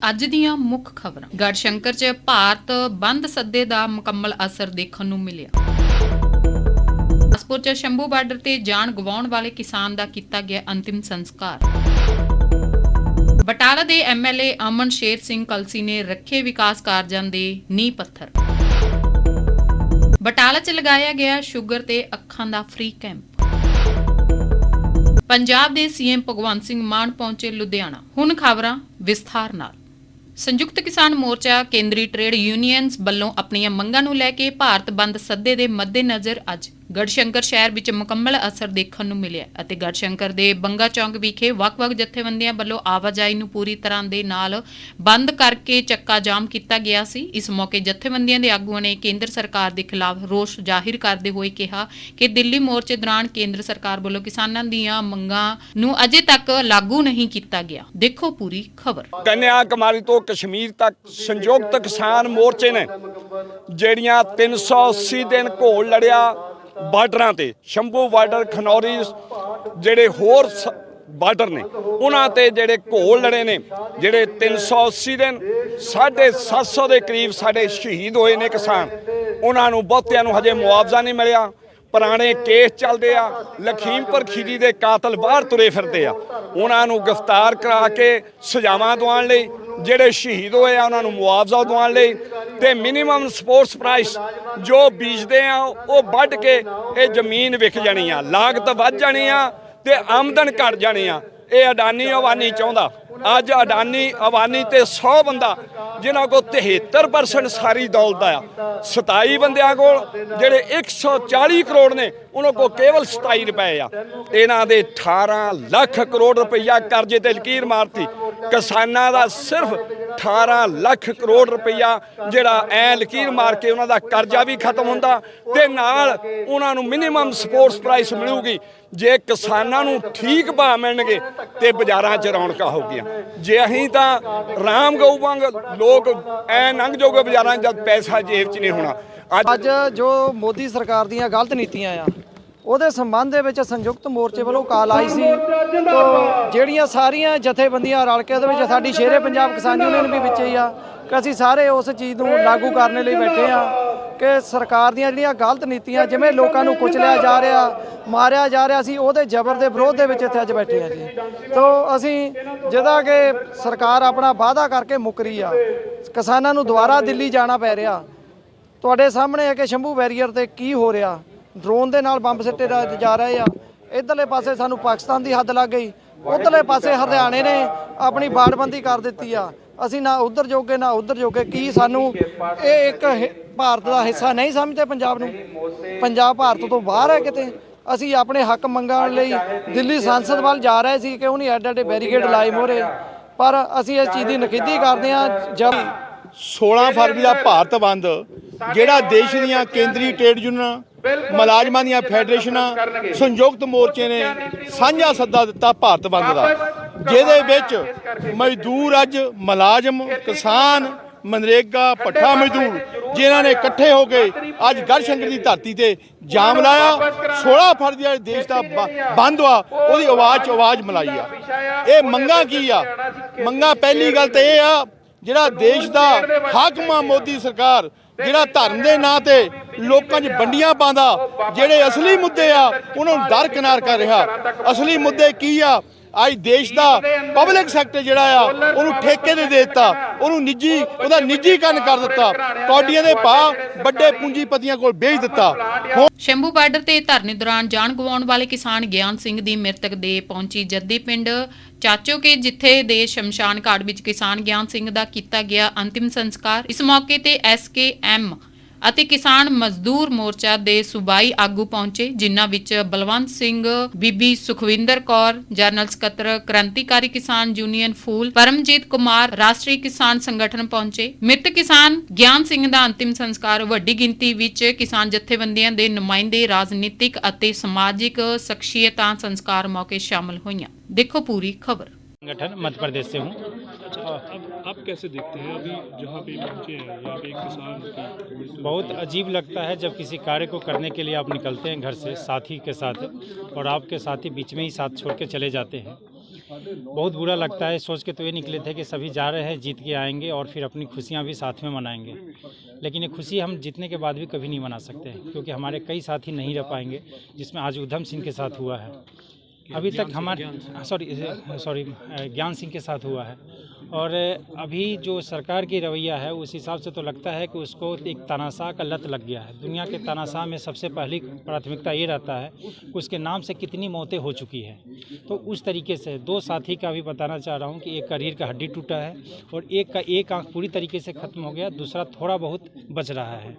ਅੱਜ ਦੀਆਂ ਮੁੱਖ ਖਬਰਾਂ। ਗੜਸ਼ੰਕਰ 'ਚ ਭਾਰਤ ਬੰਦ ਸੱਦੇ ਦਾ ਮੁਕੰਮਲ ਅਸਰ ਦੇਖਣ ਨੂੰ ਮਿਲਿਆ। ਪਾਸਪੋਰਟ 'ਚ ਸ਼ੰਭੂ ਬਾਰਡਰ ਤੇ ਜਾਨ ਗਵਾਉਣ ਵਾਲੇ ਕਿਸਾਨ ਦਾ ਕੀਤਾ ਗਿਆ ਅੰਤਿਮ ਸੰਸਕਾਰ। ਬਟਾਲਾ ਦੇ ਐਮਐਲਏ ਅਮਨ ਸ਼ੇਰ ਸਿੰਘ ਕਲਸੀ ਨੇ ਰੱਖੇ ਵਿਕਾਸ ਕਾਰਜਾਂ ਦੇ ਨੀਂਹ ਪੱਥਰ। ਬਟਾਲਾ 'ਚ ਲਗਾਇਆ ਗਿਆ ਸ਼ੂਗਰ ਤੇ ਅੱਖਾਂ ਦਾ ਫ੍ਰੀ ਕੈਂਪ ਪੰਜਾਬ ਦੇ ਸੀਐਮ ਭਗਵੰਤ ਸਿੰਘ ਮਾਨ ਪਹੁੰਚੇ ਲੁਧਿਆਣਾ। ਹੁਣ ਖਬਰਾਂ ਵਿਸਥਾਰ ਨਾਲ। ਸੰਯੁਕਤ ਕਿਸਾਨ ਮੋਰਚਾ, ਕੇਂਦਰੀ ਟ੍ਰੇਡ ਯੂਨੀਅਨਸ ਵੱਲੋਂ ਆਪਣੀਆਂ ਮੰਗਾਂ ਨੂੰ ਲੈ ਕੇ ਭਾਰਤ ਬੰਦ ਸੱਦੇ ਦੇ ਮੱਦੇਨਜ਼ਰ ਅੱਜ। ਗੜਸ਼ੰਕਰ ਸ਼ਹਿਰ ਵਿੱਚ ਮੁਕੰਮਲ ਅਸਰ ਦੇਖਣ ਨੂੰ ਮਿਲਿਆ ਅਤੇ ਗੜਸ਼ੰਕਰ ਦੇ ਬੰਗਾ ਚੌਂਕ ਵਿਖੇ ਵੱਖ-ਵੱਖ ਜਥੇਬੰਦੀਆਂ ਵੱਲੋਂ ਆਵਾਜਾਈ ਨੂੰ ਪੂਰੀ ਤਰ੍ਹਾਂ ਦੇ ਨਾਲ ਬੰਦ ਕਰਕੇ ਚੱਕਾ ਜਾਮ ਕੀਤਾ ਗਿਆ ਸੀ। ਇਸ ਮੌਕੇ ਜਥੇਬੰਦੀਆਂ ਦੇ ਆਗੂਆਂ ਨੇ ਕੇਂਦਰ ਸਰਕਾਰ ਦੇ ਖਿਲਾਫ ਰੋਸ ਜ਼ਾਹਿਰ ਕਰਦੇ ਹੋਏ ਕਿਹਾ ਕਿ ਦਿੱਲੀ ਮੋਰਚੇ ਦੌਰਾਨ ਕੇਂਦਰ ਸਰਕਾਰ ਵੱਲੋਂ ਕਿਸਾਨਾਂ ਦੀਆਂ ਮੰਗਾਂ ਨੂੰ ਅਜੇ ਤੱਕ ਲਾਗੂ ਨਹੀਂ ਕੀਤਾ ਗਿਆ। ਦੇਖੋ ਪੂਰੀ ਖਬਰ। ਕੰਨਿਆ ਕੁਮਾਰੀ ਤੋਂ ਕਸ਼ਮੀਰ ਤੱਕ ਸੰਯੁਕਤ ਕਿਸਾਨ ਮੋਰਚੇ ਨੇ, ਜਿਹੜੀਆਂ 380 ਦਿਨ ਘੋਲ ਲੜਿਆ ਬਾਰਡਰਾਂ ਤੇ, ਸ਼ੰਭੂ ਬਾਰਡਰ, ਖਨੌਰੀ, ਜਿਹੜੇ ਹੋਰ ਸ- ਬਾਰਡਰ ਨੇ, ਉਹਨਾਂ ਤੇ ਜਿਹੜੇ ਘੋਲ ਲੜੇ ਨੇ, ਜਿਹੜੇ 380 ਦਿਨ 750 ਦੇ ਕਰੀਬ ਸਾਡੇ ਸ਼ਹੀਦ ਹੋਏ ਨੇ ਕਿਸਾਨ। ਉਹਨਾਂ ਨੂੰ ਬਹੁਤਿਆਂ ਨੂੰ ਹਜੇ ਮੁਆਵਜ਼ਾ ਨਹੀਂ ਮਿਲਿਆ। ਪੁਰਾਣੇ ਕੇਸ ਚੱਲਦੇ ਆ, ਲਖੀਮਪੁਰ ਖੀਰੀ ਦੇ ਕਾਤਲ ਬਾਹਰ ਤੁਰੇ ਫਿਰਦੇ ਆ। ਉਹਨਾਂ ਨੂੰ ਗ੍ਰਿਫਤਾਰ ਕਰਾ ਕੇ ਸਜ਼ਾਵਾਂ ਦਿਵਾਉਣ ਲਈ, ਜਿਹੜੇ ਸ਼ਹੀਦ ਹੋਏ ਆ, ਉਹਨਾਂ ਨੂੰ ਮੁਆਵਜ਼ਾ ਦਿਵਾਉਣ ਲਈ ਤੇ ਮਿਨੀਮਮ ਸਪੋਰਟਸ ਪ੍ਰਾਈਸ ਜੋ ਬੀਜਦੇ ਆ, ਉਹ ਵੱਢ ਕੇ ਇਹ ਜ਼ਮੀਨ ਵਿਕ ਜਾਣੀ ਆ। ਲਾਗਤ ਵੱਧ ਜਾਣੀ ਆ ਤੇ ਆਮਦਨ ਘਟ ਜਾਣੀ ਆ। ਇਹ ਅਡਾਨੀ ਅਵਾਨੀ ਚਾਹੁੰਦਾ। ਅੱਜ ਅਡਾਨੀ ਅਵਾਨੀ ਤੇ 100 ਬੰਦਾ, ਜਿਨ੍ਹਾਂ ਕੋਲ 73% ਸਾਰੀ ਦੌਲਤ ਆ। 27 ਬੰਦਿਆਂ ਕੋਲ, ਜਿਹੜੇ 140 ਕਰੋੜ ਨੇ, ਉਹਨਾਂ ਕੋਲ ਕੇਵਲ 27 ਰੁਪਏ ਆ। ਇਹਨਾਂ ਦੇ 18 ਲੱਖ ਕਰੋੜ ਰੁਪਈਆ ਕਰਜ਼ੇ ਤੇ ਲਕੀਰ ਮਾਰਤੀ। ਕਿਸਾਨਾਂ ਦਾ ਸਿਰਫ 18 ਲੱਖ ਕਰੋੜ ਰੁਪਈਆ, ਜਿਹੜਾ ਐ ਲਕੀਰ ਮਾਰ ਕੇ ਉਹਨਾਂ ਦਾ ਕਰਜ਼ਾ ਵੀ ਖਤਮ ਹੁੰਦਾ, ਤੇ ਨਾਲ ਉਹਨਾਂ ਨੂੰ ਮਿਨੀਮਮ ਸਪੋਰਟਸ ਪ੍ਰਾਈਸ ਮਿਲੂਗੀ। ਜੇ ਕਿਸਾਨਾਂ ਨੂੰ ਠੀਕ ਭਾਅ ਮਿਲਣਗੇ ਤੇ ਬਾਜ਼ਾਰਾਂ 'ਚ ਰੌਣਕਾਂ ਹੋਗੀਆਂ ਜੇ ਅਸੀਂ ਤਾਂ ਰਾਮ ਗਊ ਵਾਂਗ ਲੋਕ ਐ ਲੰਘ ਜਾਓਗੇ ਬਾਜ਼ਾਰਾਂ 'ਚ ਜਦ ਪੈਸਾ ਜੇਬ 'ਚ ਨਹੀਂ ਹੋਣਾ। ਅੱਜ ਜੋ ਮੋਦੀ ਸਰਕਾਰ ਦੀਆਂ ਗਲਤ ਨੀਤੀਆਂ ਆ, ਉਹਦੇ ਸੰਬੰਧ ਦੇ ਵਿੱਚ ਸੰਯੁਕਤ ਮੋਰਚੇ ਵੱਲੋਂ ਕਾਲ ਆਈ ਸੀ। ਤੋਂ ਜਿਹੜੀਆਂ ਸਾਰੀਆਂ ਜਥੇਬੰਦੀਆਂ ਰਲ ਕੇ ਉਹਦੇ ਵਿੱਚ ਸਾਡੀ ਸ਼ੇਰੇ ਪੰਜਾਬ ਕਿਸਾਨ ਯੂਨੀਅਨ ਵੀ ਵਿੱਚ ਹੀ ਆ, ਕਿ ਅਸੀਂ ਸਾਰੇ ਉਸ ਚੀਜ਼ ਨੂੰ ਲਾਗੂ ਕਰਨ ਲਈ ਬੈਠੇ ਆ। ਕਿ ਸਰਕਾਰ ਦੀਆਂ ਜਿਹੜੀਆਂ ਗਲਤ ਨੀਤੀਆਂ, ਜਿਵੇਂ ਲੋਕਾਂ ਨੂੰ ਕੁਚਲਿਆ ਜਾ ਰਿਹਾ, ਮਾਰਿਆ ਜਾ ਰਿਹਾ ਸੀ, ਉਹਦੇ ਜ਼ਬਰ ਦੇ ਵਿਰੋਧ ਦੇ ਵਿੱਚ ਇੱਥੇ ਅੱਜ ਬੈਠੇ ਆ ਜੀ। ਤੋਂ ਅਸੀਂ ਜਿਹਦਾ ਕਿ ਸਰਕਾਰ ਆਪਣਾ ਵਾਅਦਾ ਕਰਕੇ ਮੁਕਰੀ ਆ, ਕਿਸਾਨਾਂ ਨੂੰ ਦੁਬਾਰਾ ਦਿੱਲੀ ਜਾਣਾ ਪੈ ਰਿਹਾ। ਤੁਹਾਡੇ ਸਾਹਮਣੇ ਹੈ ਕਿ ਸ਼ੰਭੂ ਬੈਰੀਅਰ ਤੇ ਕੀ ਹੋ ਰਿਹਾ? ਡਰੋਨ ਦੇ ਨਾਲ ਬੰਬ ਸਿੱਟੇ ਜਾ- ਰਹੇ ਆ। ਇਧਰਲੇ ਪਾਸੇ ਸਾਨੂੰ ਪਾਕਿਸਤਾਨ ਦੀ ਹੱਦ ਲੱਗ ਗਈ। ਉਧਰਲੇ ਪਾਸੇ ਹਰਿਆਣੇ ਨੇ ਆਪਣੀ ਬਾੜਬੰਦੀ ਕਰ ਦਿੱਤੀ ਆ। ਅਸੀਂ ਨਾ ਉਧਰ ਜੋਗੇ, ਨਾ ਉਧਰ ਜੋਗੇ। ਕੀ ਸਾਨੂੰ ਇਹ ਇੱਕ ਭਾਰਤ ਦਾ ਹਿੱਸਾ ਨਹੀਂ ਸਮਝਦੇ ਪੰਜਾਬ ਨੂੰ। ਪੰਜਾਬ ਭਾਰਤ ਤੋਂ ਬਾਹਰ ਹੈ ਕਿਤੇ। ਅਸੀਂ ਆਪਣੇ ਹੱਕ ਮੰਗਣ ਲਈ ਦਿੱਲੀ ਸੰਸਦ ਵੱਲ ਜਾ ਰਹੇ ਸੀ ਕਿ ਉਹਨੇ ਐਡੇ ਐਡੇ ਬੈਰੀਕੇਡ ਲਾਏ ਮੋਰੇ? ਪਰ ਅਸੀਂ ਇਸ ਚੀਜ਼ ਦੀ ਨਖੇਦੀ ਕਰਦੇ ਹਾਂ ਜਦ 16 ਫਰਵਰੀ ਦਾ ਭਾਰਤ ਬੰਦ ਜਿਹੜਾ ਦੇਸ਼ ਦੀਆਂ ਕੇਂਦਰੀ ਟ੍ਰੇਡ ਯੂਨੀਅਨਾਂ ਮੁਲਾਜ਼ਮਾਂ ਦੀਆਂ ਫੈਡਰੇਸ਼ਨਾਂ ਸੰਯੁਕਤ ਮੋਰਚੇ ਨੇ ਸਾਂਝਾ ਸੱਦਾ ਦਿੱਤਾ ਭਾਰਤ ਬੰਦ ਦਾ। ਜਿਹਦੇ ਵਿੱਚ ਮਜ਼ਦੂਰ ਅੱਜ ਮੁਲਾਜ਼ਮ ਕਿਸਾਨ ਮਨਰੇਗਾ ਪੱਠਾ ਮਜ਼ਦੂਰ ਜਿਨ੍ਹਾਂ ਨੇ ਇਕੱਠੇ ਹੋ ਕੇ ਅੱਜ ਗੜਸ਼ੰਕਰ ਦੀ ਧਰਤੀ ਤੇ ਜਾਮ ਲਾਇਆ। 16 ਫਰਵਰੀ ਦਾ ਦੇਸ਼ ਦਾ ਬੰਦ ਆ ਉਹਦੀ ਆਵਾਜ਼ 'ਚ ਆਵਾਜ਼ ਮਿਲਾਈ ਆ। ਇਹ ਮੰਗਾ ਕੀ ਆ? ਮੰਗਾ ਪਹਿਲੀ ਗੱਲ ਤੇ ਇਹ ਆ ਜਿਹੜਾ ਦੇਸ਼ ਦਾ ਹਾਕਮ ਮੋਦੀ ਸਰਕਾਰ ਜਿਹੜਾ ਧਰਮ ਦੇ ਨਾਂ ਤੇ ਲੋਕਾਂ 'ਚ ਵੰਡੀਆਂ ਪਾਉਂਦਾ ਜਿਹੜੇ ਅਸਲੀ ਮੁੱਦੇ ਆ ਉਹਨਾਂ ਨੂੰ ਦਰਕਿਨਾਰ ਕਰ ਰਿਹਾ। ਅਸਲੀ ਮੁੱਦੇ ਕੀ ਆ? ਅੱਜ ਦੇਸ਼ ਦਾ ਪਬਲਿਕ ਸੈਕਟਰ ਜਿਹੜਾ ਆ ਉਹਨੂੰ ਠੇਕੇ ਤੇ ਦੇ ਦਿੱਤਾ ਉਹਨੂੰ ਨਿੱਜੀ ਉਹਦਾ ਨਿੱਜੀਕਰਨ ਕਰ ਦਿੱਤਾ। ਕੌਡੀਆਂ ਦੇ ਭਾਅ ਵੱਡੇ ਪੂੰਜੀਪਤੀਆਂ ਕੋਲ ਵੇਚ ਦਿੱਤਾ। ਸ਼ੰਭੂ ਬਾਰਡਰ ਤੇ ਧਰਨੇ ਦੌਰਾਨ ਜਾਨ ਗਵਾਉਣ ਵਾਲੇ ਕਿਸਾਨ ਗਿਆਨ ਸਿੰਘ ਦੀ ਮ੍ਰਿਤਕ ਦੇ ਪਹੁੰਚੀ ਜੱਦੀ ਪਿੰਡ। ਚਾਚੋਕੇ ਜਿੱਥੇ ਦੇ ਸ਼ਮਸ਼ਾਨ ਘਾਟ ਵਿੱਚ ਕਿਸਾਨ ਗਿਆਨ ਸਿੰਘ ਦਾ ਕੀਤਾ ਗਿਆ ਅੰਤਿਮ ਸੰਸਕਾਰ। ਇਸ ਮੌਕੇ ਤੇ ਐਸਕੇਐਮ ਅਤੇ ਕਿਸਾਨ ਮਜ਼ਦੂਰ ਮੋਰਚਾ ਦੇ ਸੂਬਾਈ ਆਗੂ ਪਹੁੰਚੇ ਜਿਨ੍ਹਾਂ ਵਿੱਚ ਬਲਵੰਤ ਸਿੰਘ ਬੀਬੀ ਸੁਖਵਿੰਦਰ ਕੌਰ ਜਨਰਲ ਸਕੱਤਰ ਕ੍ਰਾਂਤੀਕਾਰੀ ਕਿਸਾਨ ਯੂਨੀਅਨ ਫੂਲ ਪਰਮਜੀਤ ਕੁਮਾਰ ਰਾਸ਼ਟਰੀ ਕਿਸਾਨ ਸੰਗਠਨ ਪਹੁੰਚੇ ਮ੍ਰਿਤ ਕਿਸਾਨ ਗਿਆਨ ਸਿੰਘ ਦਾ ਅੰਤਿਮ ਸੰਸਕਾਰ ਵੱਡੀ ਗਿਣਤੀ ਵਿੱਚ ਕਿਸਾਨ ਜਥੇਬੰਦੀਆਂ ਦੇ ਨੁਮਾਇੰਦੇ ਰਾਜਨੀਤਿਕ ਅਤੇ ਸਮਾਜਿਕ ਸ਼ਖਸੀਅਤਾਂ ਸੰਸਕਾਰ ਮੌਕੇ ਸ਼ਾਮਲ ਹੋਈਆਂ ਦੇਖੋ ਪੂਰੀ ਖਬਰ संगठन मध्य प्रदेश से हूँ अब आप कैसे देखते हैं? अभी जहाँ पे पहुँचे हैं यहाँ पे एक किसान बहुत अजीब लगता है जब किसी कार्य को करने के लिए आप निकलते हैं घर से, साथी के साथ, और आपके साथी बीच में ही साथ छोड़ के चले जाते हैं। बहुत बुरा लगता है। सोच के तो ये निकले थे कि सभी जा रहे हैं, जीत के आएँगे और फिर अपनी खुशियाँ भी साथ में मनाएँगे। लेकिन ये खुशी हम जीतने के बाद भी कभी नहीं मना सकते क्योंकि हमारे कई साथी नहीं रह पाएँगे, जिसमें आज उधम सिंह के साथ हुआ है। अभी तक हमारे सॉरी सॉरी ज्ञान सिंह के साथ हुआ है। और अभी जो सरकार की रवैया है उस हिसाब से तो लगता है कि उसको एक तनाशाह का लत लग गया है। दुनिया के तनाशाह में सबसे पहली प्राथमिकता ये रहता है कि उसके नाम से कितनी मौतें हो चुकी हैं। तो उस तरीके से दो साथी का भी बताना चाह रहा हूँ कि एक का रीढ़ का हड्डी टूटा है और एक का एक आँख पूरी तरीके से ख़त्म हो गया दूसरा थोड़ा बहुत बच रहा है।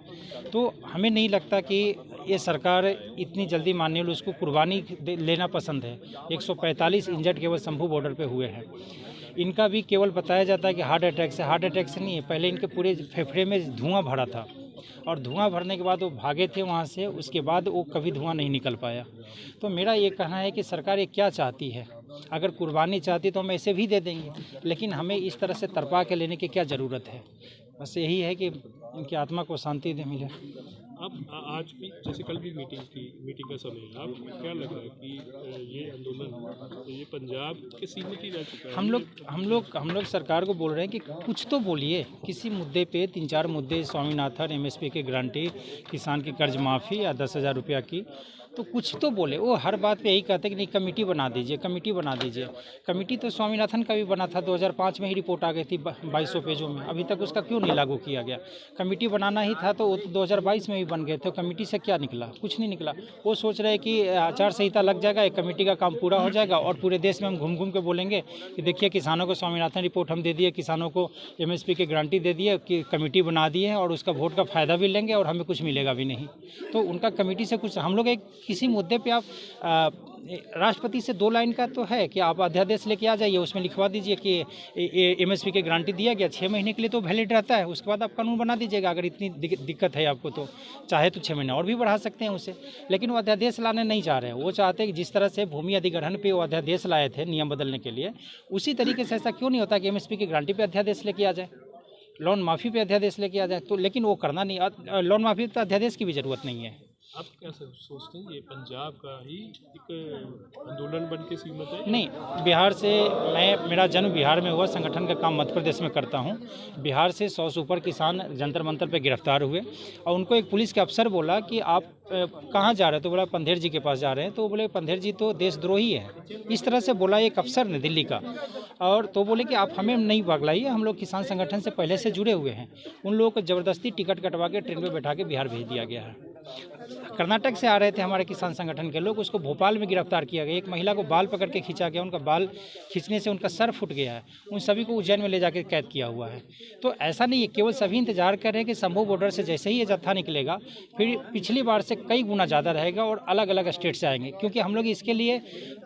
तो हमें नहीं लगता कि ये सरकार इतनी जल्दी मानने उसको कुर्बानी लेना पसंद है। 145 इंजर्ड केवल शंभू बॉर्डर पे हुए हैं। इनका भी केवल बताया जाता है कि हार्ट अटैक से हार्ट अटैक से नहीं है, पहले इनके पूरे फेफड़े में धुआँ भरा था। और धुआँ भरने के बाद वो भागे थे वहाँ से, उसके बाद वो कभी धुआँ नहीं निकल पाया। तो मेरा ये कहना है कि सरकार ये क्या चाहती है? अगर कुर्बानी चाहती तो हम ऐसे भी दे देंगे, लेकिन हमें इस तरह से तरपा के लेने की क्या ज़रूरत है? बस यही है कि इनकी आत्मा को शांति दे मिले। आ- आज भी, जैसे कल भी मीटिंग थी मीटिंग का समय आप, क्या लग रहा है कि ये आंदोलन, ये पंजाब के सीमित ही रह चुका है? हम लोग हम लोग हम लोग सरकार को बोल रहे हैं कि कुछ तो बोलिए। किसी मुद्दे पे तीन चार मुद्दे स्वामीनाथन, एमएसपी के गारंटी किसान की कर्ज माफ़ी या दस हज़ार रुपया की। तो कुछ तो बोले। वो हर बात पे यही कहते कि नहीं, कमेटी बना दीजिए, कमेटी बना दीजिए। कमेटी तो स्वामीनाथन का भी बना था 2005 में ही रिपोर्ट आ गई थी बाईस पेजों में। अभी तक उसका क्यों नहीं लागू किया गया? कमेटी बनाना ही था तो वो तो 2022 में भी बन गए थे। कमेटी से क्या निकला? कुछ नहीं निकला। वो सोच रहे कि आचार संहिता लग जाएगा, एक कमेटी का काम पूरा हो जाएगा और पूरे देश में हम घूम घूम के बोलेंगे कि देखिए, किसानों को स्वामीनाथन रिपोर्ट हम दे दिए, किसानों को एमएसपी की गारंटी दे दिए, कि कमेटी बना दी है और उसका वोट का फ़ायदा भी लेंगे और हमें कुछ मिलेगा भी नहीं। तो उनका कमेटी से कुछ, हम लोग एक किसी मुद्दे पे आप राष्ट्रपति से दो लाइन का तो है कि आप अध्यादेश लेके आ जाइए, उसमें लिखवा दीजिए कि एम एस की गारंटी दिया गया छः महीने के लिए तो वैलिड रहता है, उसके बाद आप कानून बना दीजिएगा, अगर इतनी दिक्कत है आपको तो चाहे तो छः महीने और भी बढ़ा सकते हैं उसे, लेकिन वो अध्यादेश लाने नहीं चाह रहे हैं, वो चाहते हैं कि जिस तरह से भूमि अधिग्रहण पर वो अध्यादेश लाए थे नियम बदलने के लिए, उसी तरीके से ऐसा क्यों नहीं होता कि एम की गारंटी पर अध्यादेश लेके आ जाए लोन माफ़ी पे अध्यादेश लेके आ जाए तो लेकिन वो करना नहीं लोन माफ़ी तो अध्यादेश की भी ज़रूरत नहीं है। आप क्या सो- सोचते हैं, ये पंजाब का ही एक आंदोलन बन के सीमित है? नहीं, बिहार से मैं, मेरा जन्म बिहार में हुआ, संगठन का काम मध्य प्रदेश में करता हूँ। बिहार से सौ से ऊपर किसान जंतर मंतर पे गिरफ़्तार हुए और उनको एक पुलिस के अफसर बोला कि आप कहाँ जा रहे हैं? तो बोला, पंधेर जी के पास जा रहे हैं। तो बोले, पंधेर जी तो देशद्रोही है। इस तरह से बोला एक अफसर ने दिल्ली का। और तो बोले कि आप हमें नहीं पगलाइए हम लोग किसान संगठन से पहले से जुड़े हुए हैं। उन लोगों को ज़बरदस्ती टिकट कटवा के ट्रेन में बैठा के बिहार भेज दिया गया है। कर्नाटक से आ रहे थे हमारे किसान संगठन के लोग, उसको भोपाल में गिरफ़्तार किया गया। एक महिला को बाल पकड़ के खींचा गया, उनका बाल खींचने से उनका सर फूट गया है। उन सभी को उज्जैन में ले जाकर कैद किया हुआ है। तो ऐसा नहीं है, केवल सभी इंतज़ार कर रहे हैं कि शंभू बॉर्डर से जैसे ही ये जत्था निकलेगा, फिर पिछली बार से कई गुना ज़्यादा रहेगा और अलग अलग स्टेट से आएँगे। क्योंकि हम लोग इसके लिए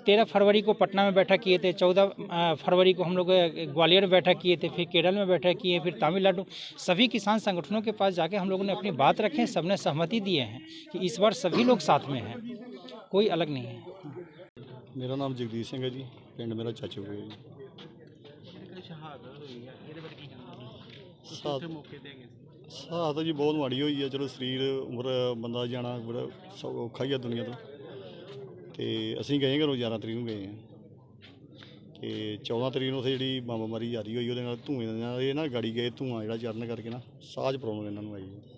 तेरह फरवरी को पटना में बैठक किए थे, चौदह फरवरी को हम लोग ग्वालियर में बैठक किए थे, फिर केरल में बैठक किए, फिर तमिलनाडु। सभी किसान संगठनों के पास जाके हम लोगों ने अपनी बात रखे, सबने सहमति दिए हैं कि इस बार सभी लोग साथ में हैं कोई अलग नहीं है ਮੇਰਾ ਨਾਮ ਜਗਦੀਸ਼ ਸਿੰਘ ਹੈ ਜੀ ਪਿੰਡ ਮੇਰਾ ਚਾਚੂ ਹੈ ਜੀ ਸ਼ਹਾਦਤ ਸ਼ਹਾਦਤ ਜੀ ਬਹੁਤ ਮਾੜੀ ਹੋਈ ਹੈ ਚਲੋ ਸਰੀਰ ਉਮਰ ਬੰਦਾ ਜਾਣਾ ਬੜਾ ਸੌ- ਔਖਾ ਹੀ ਆ ਦੁਨੀਆ ਤੋਂ ਤੇ ਅਸੀਂ ਗਏ ਘਰੋਂ 11 ਤਰੀਕ ਨੂੰ ਗਏ ਹਾਂ ਤੇ 14 ਤਰੀਕ ਨੂੰ ਉੱਥੇ ਜਿਹੜੀ ਬੰਬ ਮਾਰੀ ਜਾਰੀ ਹੋਈ ਉਹਦੇ ਨਾਲ ਧੂਏ ਦੇ ਨਾਲ ਇਹ ਨਾ ਗਾੜੀ ਗਏ ਧੂਆਂ ਜਿਹੜਾ ਚੜਨ ਕਰਕੇ ਨਾ ਸਾਹ 'ਚ ਪ੍ਰੋਬਲਮ ਇਹਨਾਂ ਨੂੰ ਆਈ ਹੈ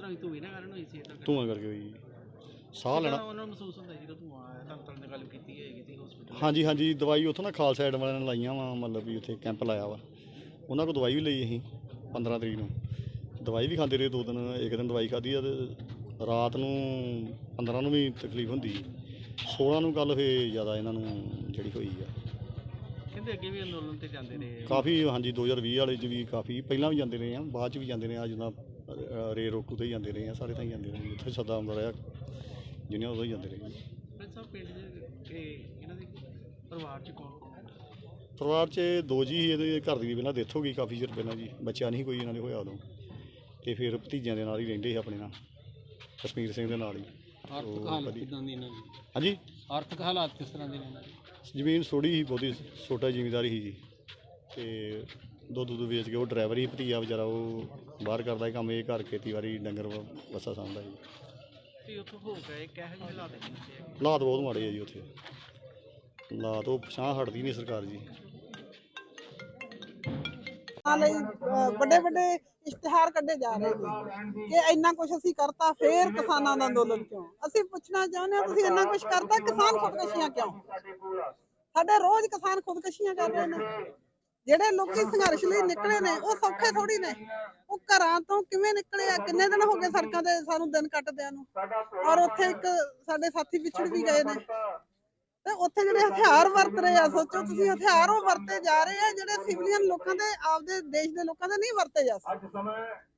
ਤਰ੍ਹਾਂ ਦੀ ਧੂਏ ਨਾ ਕਾਰਨ ਹੋਈ ਸੀ ਤਾਂ ਧੂਆਂ ਕਰਕੇ ਹੋਈ ਜੀ। ਸਾਹ ਲੈਣਾ। ਉਹਨਾਂ ਨੂੰ ਮਹਿਸੂਸ ਹੁੰਦਾ ਸੀ ਜਦੋਂ ਧੂਆਂ ਆਇਆ ਤਾਂ ਤੁਹਾਨੂੰ ਗੱਲ ਕੀਤੀ ਹੈ ਕੀਤੀ ਹਸਪੀਟਲ ਹਾਂਜੀ ਹਾਂਜੀ ਦਵਾਈ ਉੱਥੋਂ ਨਾ ਖਾਲਸਾ ਐਡ ਵਾਲਿਆਂ ਨੇ ਲਾਈਆਂ ਵਾ ਮਤਲਬ ਵੀ ਉੱਥੇ ਕੈਂਪ ਲਾਇਆ ਵਾ। ਉਹਨਾਂ ਕੋਲ ਦਵਾਈ ਵੀ ਲਈ ਅਸੀਂ 15 ਤਰੀਕ ਨੂੰ। ਦਵਾਈ ਵੀ ਖਾਂਦੇ ਰਹੇ ਦੋ ਦਿਨ ਇੱਕ ਦਿਨ ਦਵਾਈ ਖਾਧੀ ਆ ਤੇ ਰਾਤ ਨੂੰ 15 ਨੂੰ ਵੀ ਤਕਲੀਫ ਹੁੰਦੀ। 16 ਨੂੰ ਕੱਲ ਫੇ ਜ਼ਿਆਦਾ ਇਹਨਾਂ ਨੂੰ ਜਿਹੜੀ ਹੋਈ ਆ। ਕਹਿੰਦੇ ਅੱਗੇ ਵੀ ਅੰਦੋਲਨ ਤੇ ਜਾਂਦੇ ਰਹੇ। ਕਾਫੀ ਹਾਂਜੀ 2020 ਵਾਲੇ ਚ ਵੀ ਕਾਫੀ ਪਹਿਲਾਂ ਵੀ ਜਾਂਦੇ ਰਹੇ ਆ ਬਾਅਦ ਚ ਵੀ ਜਾਂਦੇ ਰਹੇ ਆ ਜਿੱਦਾਂ ਰੇ ਰੋਕੂ ਤੇ ਹੀ ਜਾਂਦੇ ਰਹੇ ਆ ਸਾਰੇ ਤਾਂ ਹੀ ਜਾਂਦੇ ਰਹੇ ਉੱਥੇ ਸਦਾ ਆਉਂਦਾ ਰਿਹਾ ਜਿੰਨੇ ਉਦੋਂ ਹੀ ਜਾਂਦੇ ਰਹੇ ਪ੍ਰਿੰਸ ਸਾਹਿਬ ਪਿੰਡ ਦੇ ਇਹ ਇਹਨਾਂ ਦੇ ਪਰਿਵਾਰ ਚ ਕੌਣ ਕੌਣ ਹੈ? ਪਰਿਵਾਰ 'ਚ ਦੋ ਜੀ ਸੀ, ਇਹਦੇ ਘਰ ਦੀ ਪਹਿਲਾਂ ਡੈਥ ਹੋ ਗਈ ਕਾਫੀ ਚਿਰ ਪਹਿਲਾਂ ਜੀ ਬੱਚਾ ਨਹੀਂ ਕੋਈ ਇਹਨਾਂ ਦੇ ਹੋਇਆ ਉਦੋਂ। ਤੇ ਫਿਰ ਭਤੀਜਿਆਂ ਦੇ ਨਾਲ ਹੀ ਰਹਿੰਦੇ ਸੀ ਆਪਣੇ ਨਾਲ ਕਸ਼ਮੀਰ ਸਿੰਘ ਦੇ ਨਾਲ ਹੀ। ਆਰਥਿਕ ਉਹ ਹਾਲਤ ਕਦੀ- ਕਿਦਾਂ ਦੀ ਇਹਨਾਂ ਦੀ? ਹਾਂਜੀ? ਆਰਥਿਕ ਹਾਲਾਤ ਕਿਸ ਤਰ੍ਹਾਂ ਦੇ ਨੇ ਇਹਨਾਂ ਦੇ? ਜ਼ਮੀਨ ਥੋੜੀ ਹੀ ਬਹੁਤੀ ਛੋਟਾ ਜ਼ਿਮੀਂਦਾਰੀ ਸੀ ਜੀ। ਤੇ ਦੁੱਧ ਦੁੱਧ ਵੇਚ ਕੇ ਉਹ ਡਰਾਈਵਰ ਹੀ ਭਤੀਆ ਵਿਚਾਰਾ ਉਹ ਬਾਹਰ ਕਰਦਾ ਸੀ ਕੰਮ ਇਹ ਘਰ ਖੇਤੀਬਾੜੀ ਡੰਗਰ ਵ- ਵੱਛਾ ਸਾਂਭਦਾ ਜੀ ਤੁਸੀਂ ਉੱਥੋਂ ਹੋ ਗਏ ਕਿਹੋ ਜਿਹੇ ਹਾਲਾਤ ਨੇ ਉੱਥੇ? ਹਾਲਾਤ ਬਹੁਤ ਮਾੜੇ ਆ ਜੀ ਉੱਥੇ। ਹਾਲਾਤ ਉਹ ਪਛਾਣ ਹਟਦੀ ਨਹੀਂ ਸਰਕਾਰ ਜੀ। ਲਈ ਵੱਡੇ ਵੱਡੇ ਇਸ਼ਤਿਹਾਰ ਕੱਢੇ ਜਾ ਰਹੇ ਨੇ ਕਿ ਇੰਨਾ ਕੁਝ ਅਸੀਂ ਕਰਤਾ ਫੇਰ ਕਿਸਾਨਾਂ ਦਾ ਅੰਦੋਲਨ ਕਿਉਂ? ਅਸੀਂ ਪੁੱਛਣਾ ਚਾਹੁੰਦੇ ਹਾਂ ਤੁਸੀਂ ਇੰਨਾ ਕੁਝ ਕਰਤਾ ਕਿਸਾਨ ਖੁਦਕੁਸ਼ੀਆਂ ਕਿਉਂ? ਸਾਡੇ ਰੋਜ਼ ਕਿਸਾਨ ਖੁਦਕੁਸ਼ੀਆਂ ਕਰ ਰਹੇ ਨੇ। ਜਿਹੜੇ ਲੋਕੀ ਸੰਘਰਸ਼ ਲਈ ਨਿਕਲੇ ਨੇ, ਉਹ ਸੌਖੇ ਥੋੜੀ ਨੇ। ਉਹ ਘਰਾਂ ਤੋਂ ਕਿਵੇਂ ਨਿਕਲੇ ਆ? ਕਿੰਨੇ ਦਿਨ ਹੋ ਗਏ ਸੜਕਾਂ ਤੇ ਸਾਨੂੰ ਦਿਨ ਕੱਟਦਿਆਂ ਨੂੰ? ਔਰ ਉੱਥੇ ਇੱਕ ਸਾਡੇ ਸਾਥੀ ਵਿਛੜ ਵੀ ਗਏ ਨੇ। ਤੇ ਉੱਥੇ ਜਿਹੜੇ ਹਥਿਆਰ ਵਰਤ ਰਹੇ ਆ, ਸੋਚੋ ਤੁਸੀਂ ਹਥਿਆਰ ਉਹ ਵਰਤੇ ਜਾ ਰਹੇ ਆ, ਜਿਹੜੇ ਸਿਵਲੀਅਨ ਲੋਕਾਂ ਦੇ, ਆਪਦੇ ਦੇਸ਼ ਦੇ ਲੋਕਾਂ ਦੇ ਨਹੀਂ ਵਰਤੇ ਜਾ ਸਕਦੇ।